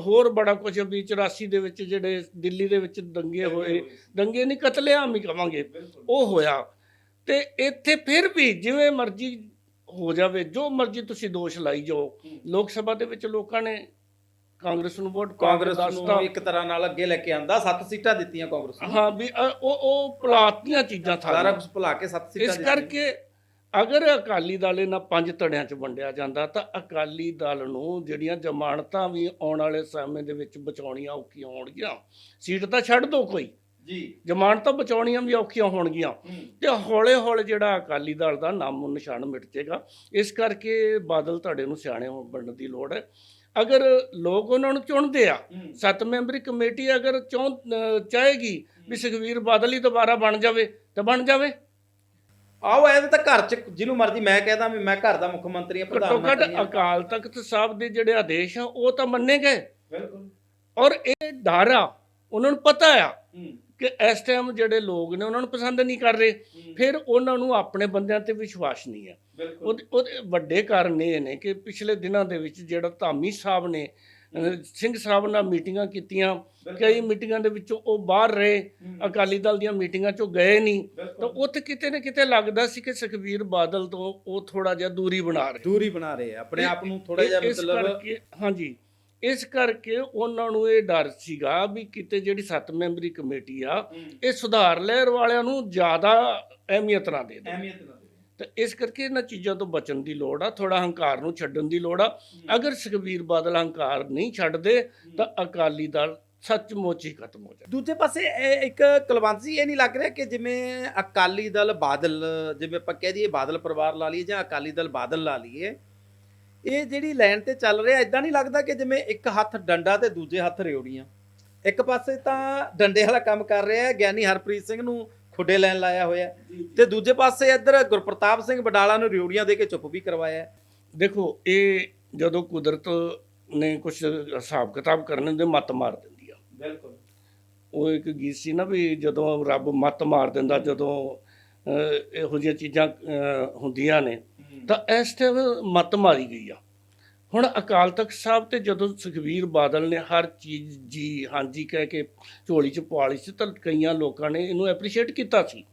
ਹੋਰ ਬੜਾ ਕੁਝ ਵੀ 84 ਦੇ ਵਿੱਚ ਜਿਹੜੇ ਦਿੱਲੀ ਦੇ ਵਿੱਚ ਦੰਗੇ ਹੋਏ। ਦੰਗੇ ਨਹੀਂ ਕਤਲੇਆਮ ਹੀ ਕਵਾਂਗੇ। ਉਹ ਹੋਇਆ। ਤੇ ਇੱਥੇ ਫਿਰ ਵੀ ਜਿਵੇਂ ਮਰਜ਼ੀ ਹੋ ਜਾਵੇ ਜੋ ਮਰਜ਼ੀ ਤੁਸੀਂ ਦੋਸ਼ ਲਾਈ ਜਾਓ। ਲੋਕ ਸਭਾ ਦੇ ਵਿੱਚ ਲੋਕਾਂ ਨੇ ਕਾਂਗਰਸ ਨੂੰ ਵੋਟ ਕਾਂਗਰਸ। ਨੂੰ ਇੱਕ ਤਰ੍ਹਾਂ ਨਾਲ ਅੱਗੇ ਲੈ ਕੇ ਆਂਦਾ ਸੱਤ ਸੀਟਾਂ ਦਿੱਤੀਆਂ ਕਾਂਗਰਸ ਨੂੰ। ਹਾਂ ਵੀ ਅ, ਉਹ ਉਹ ਪਲਾਤੀਆਂ ਚੀਜ਼ਾਂ ਸਾਰਾ ਕੁਝ ਭੁਲਾ ਕੇ ਸੱਤ ਸੀਟਾਂ ਇਸ ਦਿੱਤੀਆਂ। ਕਰਕੇ ਅਗਰ ਅਕਾਲੀ ਦਲ ਇਹਨਾਂ ਪੰਜ ਧੜਿਆਂ 'ਚ ਵੰਡਿਆ ਜਾਂਦਾ ਤਾਂ ਅਕਾਲੀ ਦਲ ਨੂੰ ਜਿਹੜੀਆਂ ਜ਼ਮਾਨਤਾਂ ਵੀ ਆਉਣ ਵਾਲੇ ਸਮੇਂ ਦੇ ਵਿੱਚ ਬਚਾਉਣੀਆਂ ਔਖੀਆਂ ਹੋਣਗੀਆਂ। ਸੀਟ ਤਾਂ ਛੱਡ ਦੋ ਕੋਈ। ਜੀ। ਜ਼ਮਾਨਤਾਂ ਬਚਾਉਣੀਆਂ ਵੀ ਔਖੀਆਂ ਹੋਣਗੀਆਂ। ਤੇ ਹੌਲੇ ਹੌਲੇ ਜਿਹੜਾ ਅਕਾਲੀ ਦਲ ਦਾ ਨਾਮੋ ਨਿਸ਼ਾਨ ਮਿਟ ਜਾਏਗਾ ਇਸ ਕਰਕੇ ਬਾਦਲ ਧੜੇ ਨੂੰ ਸਿਆਣੇ ਬਣਨ ਦੀ ਲੋੜ ਹੈ। ਅਗਰ ਲੋਕ ਉਹਨਾਂ ਨੂੰ ਚੁਣਦੇ ਆ ਸੱਤ ਮੈਂਬਰੀ ਕਮੇਟੀ ਅਗਰ ਚਾਹੇਗੀ ਵੀ ਸੁਖਵੀਰ ਬਾਦਲ ਹੀ ਦੁਬਾਰਾ ਬਣ ਜਾਵੇ ਤਾਂ ਬਣ ਜਾਵੇ। ਆਓ ਇਹ ਤਾਂ ਘਰ ਚ ਜਿਹਨੂੰ ਮਰਜ਼ੀ ਮੈਂ ਕਹਦਾ ਵੀ ਮੈਂ ਘਰ ਦਾ ਮੁੱਖ ਮੰਤਰੀ ਆ ਪ੍ਰਧਾਨ ਘੱਟੋ ਘੱਟ ਮੰਤਰੀ ਆ। ਅਕਾਲ ਤਖਤ ਸਾਹਿਬ ਦੇ ਜਿਹੜੇ ਆਦੇਸ਼ ਆ ਉਹ ਤਾਂ ਮੰਨੇ ਗਏ ਬਿਲਕੁਲ। ਔਰ ਇਹ ਆ ਉਹਨਾਂ ਨੂੰ ਪਤਾ ਆ ਕਿ ਇਸ ਟਾਈਮ ਜਿਹੜੇ ਲੋਕ ਨੇ ਉਹਨਾਂ ਨੂੰ ਪਸੰਦ ਨਹੀਂ ਕਰ ਰਹੇ। ਫਿਰ ਉਹਨਾਂ ਨੂੰ ਆਪਣੇ ਬੰਦਿਆਂ ਤੇ ਵਿਸ਼ਵਾਸ ਨਹੀਂ ਹੈ। ਉਹਦੇ ਵੱਡੇ ਕਾਰਨ ਇਹ ਨੇ ਕਿ ਪਿਛਲੇ ਦਿਨਾਂ ਦੇ ਵਿੱਚ ਜਿਹੜਾ ਧਾਮੀ ਸਾਹਿਬ ਨੇ ਸਿੰਘ ਸਾਹਿਬ ਨਾਲ ਮੀਟਿੰਗਾਂ ਕੀਤੀਆਂ। ਕਈ ਮੀਟਿੰਗਾਂ ਦੇ ਵਿੱਚੋਂ ਉਹ ਬਾਹਰ ਰਹੇ। ਅਕਾਲੀ ਦਲ ਦੀਆਂ ਮੀਟਿੰਗਾਂ 'ਚੋਂ ਗਏ ਨਹੀਂ। ਤਾਂ ਉੱਥੇ ਕਿਤੇ ਨਾ ਕਿਤੇ ਲੱਗਦਾ ਸੀ ਕਿ ਸੁਖਬੀਰ ਬਾਦਲ ਤੋਂ ਉਹ ਥੋੜਾ ਜਿਹਾ ਦੂਰੀ ਬਣਾ ਰਹੇ। ਦੂਰੀ ਬਣਾ ਰਹੇ ਆ। ਆਪਣੇ ਆਪ ਨੂੰ ਥੋੜਾ ਜਿਹਾ ਮਤਲਬ ਹਾਂਜੀ। ਇਸ ਕਰਕੇ ਉਹਨਾਂ ਨੂੰ ਇਹ ਡਰ ਸੀਗਾ ਵੀ ਕਿਤੇ ਜਿਹੜੀ ਸੱਤ ਮੈਂਬਰੀ ਕਮੇਟੀ ਆ ਇਹ ਸੁਧਾਰ ਲਹਿਰ ਵਾਲਿਆਂ ਨੂੰ ਜ਼ਿਆਦਾ ਅਹਿਮੀਅਤ ਨਾ ਦੇ ਦੇ ਅਹਿਮੀਅਤ ਨਾ ਦੇ ਤੇ ਇਸ ਕਰਕੇ ਇਹਨਾਂ ਚੀਜ਼ਾਂ ਤੋਂ ਬਚਣ ਦੀ ਲੋੜ ਆ ਥੋੜਾ ਹੰਕਾਰ ਨੂੰ ਛੱਡਣ ਦੀ ਲੋੜ ਆ। ਅਗਰ ਸੁਖਬੀਰ ਬਾਦਲ ਹੰਕਾਰ ਨਹੀਂ ਛੱਡਦੇ ਤਾਂ ਅਕਾਲੀ ਦਲ ਸੱਚਮੁੱਚ ਹੀ ਖਤਮ ਹੋ ਜਾਏ। ਦੂਜੇ ਪਾਸੇ ਇਹ ਇੱਕ ਕੁਲਵੰਤ ਜੀ ਇਹ ਨਹੀਂ ਲੱਗ ਰਿਹਾ ਕਿ ਜਿਵੇਂ ਅਕਾਲੀ ਦਲ ਬਾਦਲ ਜਿਵੇਂ ਆਪਾਂ ਕਹਿ ਦਈਏ ਬਾਦਲ ਪਰਿਵਾਰ ਲਾ ਲਈਏ ਜਾਂ ਅਕਾਲੀ ਦਲ ਬਾਦਲ ਲਾ ਲਈਏ ਇਹ ਜਿਹੜੀ ਲਾਈਨ ਤੇ ਚੱਲ ਰਿਹਾ ਇਦਾਂ ਨਹੀਂ ਲੱਗਦਾ ਕਿ ਜਿਵੇਂ ਇੱਕ ਹੱਥ ਡੰਡਾ ਤੇ ਦੂਜੇ ਹੱਥ ਰਿਉੜੀਆਂ ਇੱਕ ਪਾਸੇ ਤਾਂ ਡੰਡੇ ਵਾਲਾ ਕੰਮ ਕਰ ਰਿਹਾ ਹੈ ਗਿਆਨੀ ਹਰਪ੍ਰੀਤ ਸਿੰਘ ਨੂੰ ਖੁੱਡੇ ਲੈਣ ਲਾਇਆ ਹੋਇਆ ਤੇ ਦੂਜੇ ਪਾਸੇ ਇੱਧਰ ਗੁਰਪ੍ਰਤਾਪ ਸਿੰਘ ਬਡਾਲਾ ਨੂੰ ਰਿਉੜੀਆਂ ਦੇ ਕੇ ਚੁੱਪ ਵੀ ਕਰਵਾਇਆ। ਦੇਖੋ ਇਹ ਜਦੋਂ ਕੁਦਰਤ ਨੇ ਕੁਝ ਹਿਸਾਬ ਕਿਤਾਬ ਕਰਨ ਦੇ ਮੱਤ ਮਾਰ ਦਿੰਦੀ ਆ। ਬਿਲਕੁਲ। ਉਹ ਇੱਕ ਗੀਤ ਸੀ ਨਾ ਵੀ ਜਦੋਂ ਰੱਬ ਮੱਤ ਮਾਰ ਦਿੰਦਾ ਜਦੋਂ ਇਹੋ ਜਿਹੀਆਂ ਚੀਜ਼ਾਂ ਹੁੰਦੀਆਂ ਨੇ ਤਾਂ ਇਸ ਟਾਈਮ ਮੱਤ ਮਾਰੀ ਗਈ ਆ। ਹੁਣ ਅਕਾਲ ਤਖਤ ਸਾਹਿਬ ਤੇ ਜਦੋਂ ਸੁਖਵੀਰ ਬਾਦਲ ਨੇ ਹਰ ਚੀਜ਼ ਜੀ ਹਾਂਜੀ ਕਹਿ ਕੇ ਝੋਲੀ ਚ ਲਈ ਸੀ ਤਾਂ ਕਈਆਂ ਲੋਕਾਂ ਨੇ ਇਹਨੂੰ ਐਪਰੀਸ਼ੀਏਟ ਕੀਤਾ ਸੀ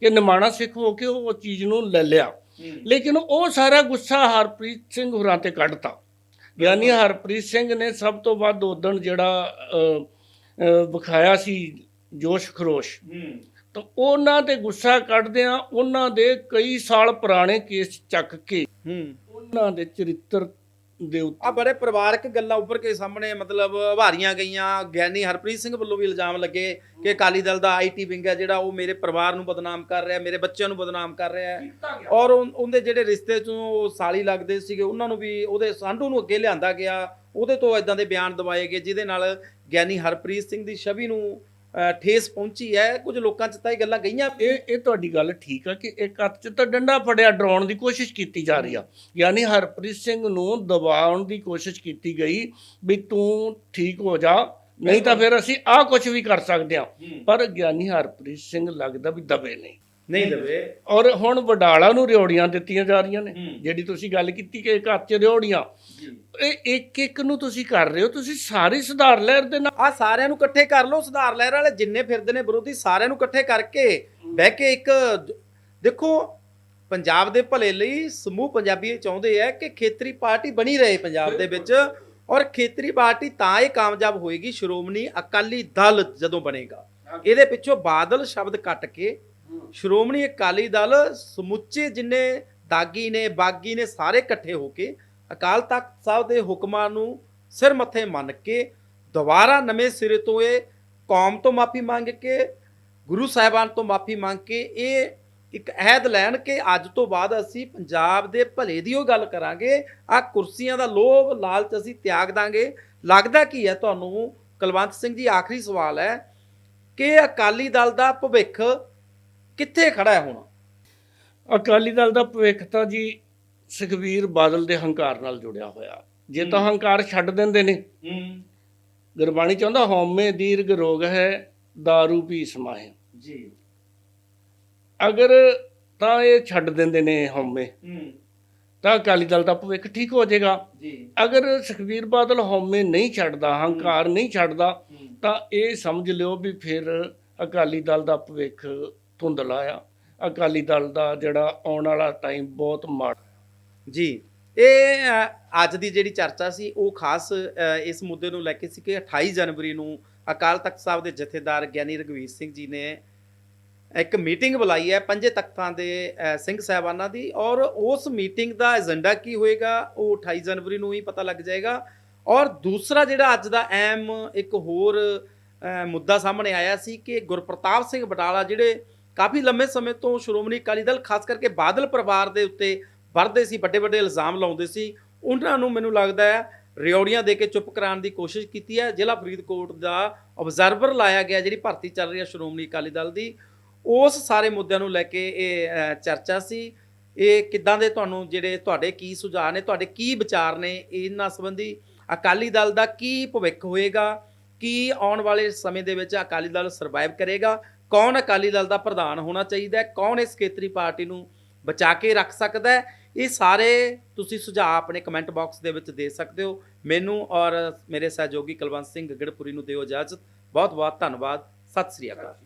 ਕਿ ਨਿਮਾਣਾ ਸਿੱਖ ਹੋ ਕੇ ਉਹ ਚੀਜ਼ ਨੂੰ ਲੈ ਲਿਆ। ਲੇਕਿਨ ਉਹ ਸਾਰਾ ਗੁੱਸਾ ਹਰਪ੍ਰੀਤ ਸਿੰਘ ਹੋਰਾਂ ਤੇ ਕੱਢਤਾ। ਗਿਆਨੀ ਹਰਪ੍ਰੀਤ ਸਿੰਘ ਨੇ ਸਭ ਤੋਂ ਵੱਧ ਉਦਣ ਜਿਹੜਾ ਵਿਖਾਇਆ ਸੀ ਜੋਸ਼ ਖਰੋਸ਼। ਤਾਂ ਉਹਨਾਂ ਤੇ ਗੁੱਸਾ ਕੱਢਦਿਆਂ ਉਹਨਾਂ ਦੇ ਕਈ ਸਾਲ ਪੁਰਾਣੇ ਕੇਸ ਚੱਕ ਕੇ ਹੂੰ। ਉਹਨਾਂ ਦੇ ਚਰਿੱਤਰ ਦੇ ਉੱਤੇ ਆ ਬੜੇ ਪਰਿਵਾਰਕ ਗੱਲਾਂ ਉੱਪਰ ਕੇ ਸਾਹਮਣੇ ਮਤਲਬ ਉਭਾਰੀਆਂ ਗਈਆਂ। ਗਿਆਨੀ ਹਰਪ੍ਰੀਤ ਸਿੰਘ ਵੱਲੋਂ ਵੀ ਇਲਜ਼ਾਮ ਲੱਗੇ ਕਿ ਅਕਾਲੀ ਦਲ ਦਾ ਆਈਟੀ ਵਿੰਗ ਹੈ ਜਿਹੜਾ ਉਹ ਮੇਰੇ ਪਰਿਵਾਰ ਨੂੰ ਬਦਨਾਮ ਕਰ ਰਿਹਾ ਮੇਰੇ ਬੱਚਿਆਂ ਨੂੰ ਬਦਨਾਮ ਕਰ ਰਿਹਾ ਹੈ। ਔਰ ਉਹ- ਉਹਦੇ ਜਿਹੜੇ ਰਿਸ਼ਤੇ ਚੋਂ ਸਾਲੀ ਲੱਗਦੇ ਸੀਗੇ ਉਹਨਾਂ ਨੂੰ ਵੀ ਉਹਦੇ ਸਾਂਢੂ ਨੂੰ ਅੱਗੇ ਲਿਆਂਦਾ ਗਿਆ। ਉਹਦੇ ਤੋਂ ਇਦਾਂ ਦੇ ਬਿਆਨ ਦਵਾਏ ਗਏ ਜਿਹਦੇ ਨਾਲ ਗਿਆਨੀ ਹਰਪ੍ਰੀਤ ਸਿੰਘ ਦੀ ਛਵੀ ਨੂੰ ਠੇਸ ਪਹੁੰਚੀ ਹੈ। ਕੁਝ ਲੋਕਾਂ 'ਚ ਤਾਂ ਇਹ ਗੱਲਾਂ ਗਈਆਂ ਇਹ ਇਹ ਤੁਹਾਡੀ ਗੱਲ ਠੀਕ ਆ ਕਿ ਇੱਕ ਹੱਥ 'ਚ ਤਾਂ ਡੰਡਾ ਫੜਿਆ ਡਰਾਉਣ ਦੀ ਕੋਸ਼ਿਸ਼ ਕੀਤੀ ਜਾ ਰਹੀ ਆ। ਯਾਨੀ ਹਰਪ੍ਰੀਤ ਸਿੰਘ ਨੂੰ ਦਬਾਉਣ ਦੀ ਕੋਸ਼ਿਸ਼ ਕੀਤੀ ਗਈ ਵੀ ਤੂੰ ਠੀਕ ਹੋ ਜਾ ਨਹੀਂ ਤਾਂ ਫਿਰ ਅਸੀਂ ਆਹ ਕੁਝ ਵੀ ਕਰ ਸਕਦੇ ਹਾਂ। ਪਰ ਗਿਆਨੀ ਹਰਪ੍ਰੀਤ ਸਿੰਘ ਲੱਗਦਾ ਵੀ ਦਬੇ ਨਹੀਂ। ਨਹੀਂ ਦਵੇ। ਔਰ ਹੁਣ ਵਡਾਲਾ ਨੂੰ ਰਿਓੜੀਆਂ ਦਿੱਤੀਆਂ ਜਾ ਰਹੀਆਂ ਨੇ। ਜਿਹੜੀ ਤੁਸੀਂ ਗੱਲ ਕੀਤੀ ਕਿ ਹੱਥ 'ਚ ਰਿਓੜੀਆਂ। ਇਹ ਇੱਕ ਇੱਕ ਨੂੰ ਤੁਸੀਂ ਕਰ ਰਹੇ ਹੋ ਤੁਸੀਂ ਸਾਰੀ ਸੁਧਾਰ ਲਹਿਰ ਦੇ ਨਾਲ ਆ ਸਾਰਿਆਂ ਨੂੰ ਇਕੱਠੇ ਕਰ ਲਓ ਸੁਧਾਰ ਲਹਿਰ ਵਾਲੇ ਜਿੰਨੇ ਫਿਰਦੇ ਨੇ ਵਿਰੋਧੀ ਸਾਰਿਆਂ ਨੂੰ ਇਕੱਠੇ ਕਰਕੇ ਬਹਿ ਕੇ ਇੱਕ ਦੇਖੋ ਪੰਜਾਬ ਦੇ ਭਲੇ ਲਈ ਸਮੂਹ ਪੰਜਾਬੀ ਇਹ ਚਾਹੁੰਦੇ ਆ ਕਿ ਖੇਤਰੀ ਪਾਰਟੀ ਬਣੀ ਰਹੇ ਪੰਜਾਬ ਦੇ ਵਿੱਚ ਔਰ ਖੇਤਰੀ ਪਾਰਟੀ ਤਾਂ ਹੀ ਕਾਮਯਾਬ ਹੋਏਗੀ ਸ਼੍ਰੋਮਣੀ ਅਕਾਲੀ ਦਲ ਜਦੋਂ ਬਣੇਗਾ। ਇਹਦੇ ਪਿੱਛੋਂ ਬਾਦਲ ਸ਼ਬਦ ਕੱਟ ਕੇ ਸ਼੍ਰੋਮਣੀ ਅਕਾਲੀ ਦਲ ਸਮੁੱਚੇ ਜਿੰਨੇ ਦਾਗੀ ਨੇ, ਬਾਗੀ ਨੇ, ਸਾਰੇ ਇਕੱਠੇ ਹੋ ਕੇ ਅਕਾਲ ਤਖਤ ਸਾਹਿਬ ਦੇ ਹੁਕਮਾਂ ਨੂੰ ਸਿਰ ਮੱਥੇ ਮੰਨ ਕੇ ਦੁਬਾਰਾ ਨਵੇਂ ਸਿਰੇ ਤੋਂ ਇਹ ਕੌਮ ਤੋਂ ਮਾਫੀ ਮੰਗ ਕੇ, ਗੁਰੂ ਸਾਹਿਬਾਨ ਤੋਂ ਮਾਫੀ ਮੰਗ ਕੇ ਇਹ ਇੱਕ ਅਹਿਦ ਲੈਣ ਕਿ ਅੱਜ ਤੋਂ ਬਾਅਦ ਅਸੀਂ ਪੰਜਾਬ ਦੇ ਭਲੇ ਦੀ ਉਹ ਗੱਲ ਕਰਾਂਗੇ। ਆ ਕੁਰਸੀਆਂ ਦਾ ਲੋਭ, ਲਾਲਚ ਅਸੀਂ ਤਿਆਗ ਦਾਂਗੇ। ਲੱਗਦਾ ਕੀ ਹੈ ਤੁਹਾਨੂੰ ਕੁਲਵੰਤ ਸਿੰਘ ਜੀ, ਆਖਰੀ ਸਵਾਲ ਹੈ ਕਿ ਅਕਾਲੀ ਦਲ ਦਾ ਭਵਿੱਖ ਕਿੱਥੇ ਖੜਾ ਹੈ ਹੁਣ? ਅਕਾਲੀ ਦਲ ਦਾ ਭਵਿੱਖ ਤਾਂ ਜੀ ਸੁਖਵੀਰ ਬਾਦਲ ਦੇ ਹੰਕਾਰ ਨਾਲ ਜੁੜਿਆ ਹੋਇਆ। ਜੇ ਤਾਂ ਹੰਕਾਰ ਛੱਡ ਦਿੰਦੇ ਨੇ। ਹੂੰ। ਗੁਰਬਾਣੀ ਚਾਹੁੰਦਾ ਹਉਮੈ ਦੀਰਘ ਰੋਗ ਹੈ दारू ਪੀ ਸਮਾਹਿ। ਜੀ। ਅਗਰ ਤਾਂ ਇਹ ਛੱਡ ਦਿੰਦੇ ਨੇ ਹਉਮੈ ਹੂੰ। ਤਾਂ ਅਕਾਲੀ ਦਲ ਦਾ ਭਵਿੱਖ ਠੀਕ ਹੋ ਜਾਏਗਾ। ਜੀ। ਅਗਰ ਸੁਖਵੀਰ ਬਾਦਲ ਹਉਮੈ ਨਹੀਂ ਛੱਡਦਾ ਹੰਕਾਰ ਨਹੀਂ ਛੱਡਦਾ ਤਾਂ ਇਹ ਸਮਝ ਲਿਓ ਵੀ ਫਿਰ ਅਕਾਲੀ ਦਲ ਦਾ ਭਵਿੱਖ ਧੁੰਦਲਾ ਆ ਅਕਾਲੀ ਦਲ ਦਾ ਜਿਹੜਾ ਆਉਣ ਵਾਲਾ ਟਾਈਮ ਬਹੁਤ ਮਾੜਾ। ਜੀ ਇਹ ਅ, ਅੱਜ ਦੀ ਜਿਹੜੀ ਚਰਚਾ ਸੀ ਉਹ ਖਾਸ ਅ, ਇਸ ਮੁੱਦੇ ਨੂੰ ਲੈ ਕੇ ਸੀ ਕਿ 28 ਜਨਵਰੀ ਨੂੰ ਅਕਾਲ ਤਖਤ ਸਾਹਿਬ ਦੇ ਜਥੇਦਾਰ ਗਿਆਨੀ ਰਘਵੀਰ ਸਿੰਘ ਜੀ ਨੇ ਇੱਕ ਮੀਟਿੰਗ ਬੁਲਾਈ ਹੈ ਪੰਜੇ ਤਖਤਾਂ ਦੇ ਅ, ਸਿੰਘ ਸਾਹਿਬਾਨਾਂ ਦੀ ਔਰ ਉਸ ਮੀਟਿੰਗ ਦਾ ਏਜੰਡਾ ਕੀ ਹੋਏਗਾ ਉਹ 28 ਜਨਵਰੀ ਨੂੰ ਹੀ ਪਤਾ ਲੱਗ ਜਾਏਗਾ। ਔਰ ਦੂਸਰਾ ਜਿਹੜਾ ਅੱਜ ਦਾ ਅਹਿਮ ਇੱਕ ਹੋਰ ਅ, ਮੁੱਦਾ ਸਾਹਮਣੇ ਆਇਆ ਸੀ ਕਿ ਗੁਰਪ੍ਰਤਾਪ ਸਿੰਘ ਬਟਾਲਾ ਜਿਹੜੇ ਕਾਫੀ ਲੰਮੇ ਸਮੇਂ ਤੋਂ ਸ਼੍ਰੋਮਣੀ ਅਕਾਲੀ ਦਲ, ਖਾਸ ਕਰਕੇ ਬਾਦਲ ਪਰਿਵਾਰ ਦੇ ਉੱਤੇ ਵਰਦੇ ਸੀ ਵੱਡੇ ਵੱਡੇ ਇਲਜ਼ਾਮ ਲਾਉਂਦੇ ਸੀ, ਉਹਨਾਂ ਨੂੰ ਮੈਨੂੰ ਲੱਗਦਾ ਹੈ ਰਿਓੜੀਆਂ ਦੇ ਕੇ ਚੁੱਪ ਕਰਾਉਣ ਦੀ ਕੋਸ਼ਿਸ਼ ਕੀਤੀ ਹੈ। ਜ਼ਿਲ੍ਹਾ ਫਰੀਦਕੋਟ ਦਾ ਆਬਜ਼ਰਵਰ ਲਾਇਆ ਗਿਆ, ਜਿਹੜੀ ਭਰਤੀ ਚੱਲ ਰਹੀ ਹੈ ਸ਼੍ਰੋਮਣੀ ਅਕਾਲੀ ਦਲ ਦੀ, ਉਸ ਸਾਰੇ ਮੁੱਦਿਆਂ ਨੂੰ ਲੈ ਕੇ ਇਹ ਚਰਚਾ ਸੀ। ਇਹ ਕਿੱਦਾਂ ਦੇ ਤੁਹਾਨੂੰ ਜਿਹੜੇ ਤੁਹਾਡੇ ਕੀ ਸੁਝਾਅ ਨੇ, ਤੁਹਾਡੇ ਕੀ ਵਿਚਾਰ ਨੇ ਇਹਨਾਂ ਸੰਬੰਧੀ ਅਕਾਲੀ ਦਲ ਦਾ ਕੀ ਭਵਿੱਖ ਹੋਏਗਾ, ਕੀ ਆਉਣ ਵਾਲੇ ਸਮੇਂ ਦੇ ਵਿੱਚ ਅਕਾਲੀ ਦਲ ਸਰਵਾਈਵ ਕਰੇਗਾ? ਕੌਣ ਅਕਾਲੀ ਦਲ ਦਾ ਪ੍ਰਧਾਨ ਹੋਣਾ ਚਾਹੀਦਾ ਹੈ? ਕੌਣ ਇਸ ਖੇਤਰੀ ਪਾਰਟੀ ਨੂੰ ਬਚਾ ਕੇ ਰੱਖ ਸਕਦਾ ਹੈ? ਇਹ ਸਾਰੇ ਤੁਸੀਂ ਸੁਝਾਅ ਆਪਣੇ ਕਮੈਂਟ ਬਾਕਸ ਦੇ ਵਿੱਚ ਦੇ ਸਕਦੇ ਹੋ। ਮੈਨੂੰ ਔਰ ਮੇਰੇ ਸਹਿਯੋਗੀ ਕੁਲਵੰਤ ਸਿੰਘ ਗੜਪੁਰੀ ਨੂੰ ਦਿਓ ਇਜਾਜ਼ਤ। ਬਹੁਤ ਬਹੁਤ ਧੰਨਵਾਦ। ਸਤਿ ਸ੍ਰੀ ਅਕਾਲ।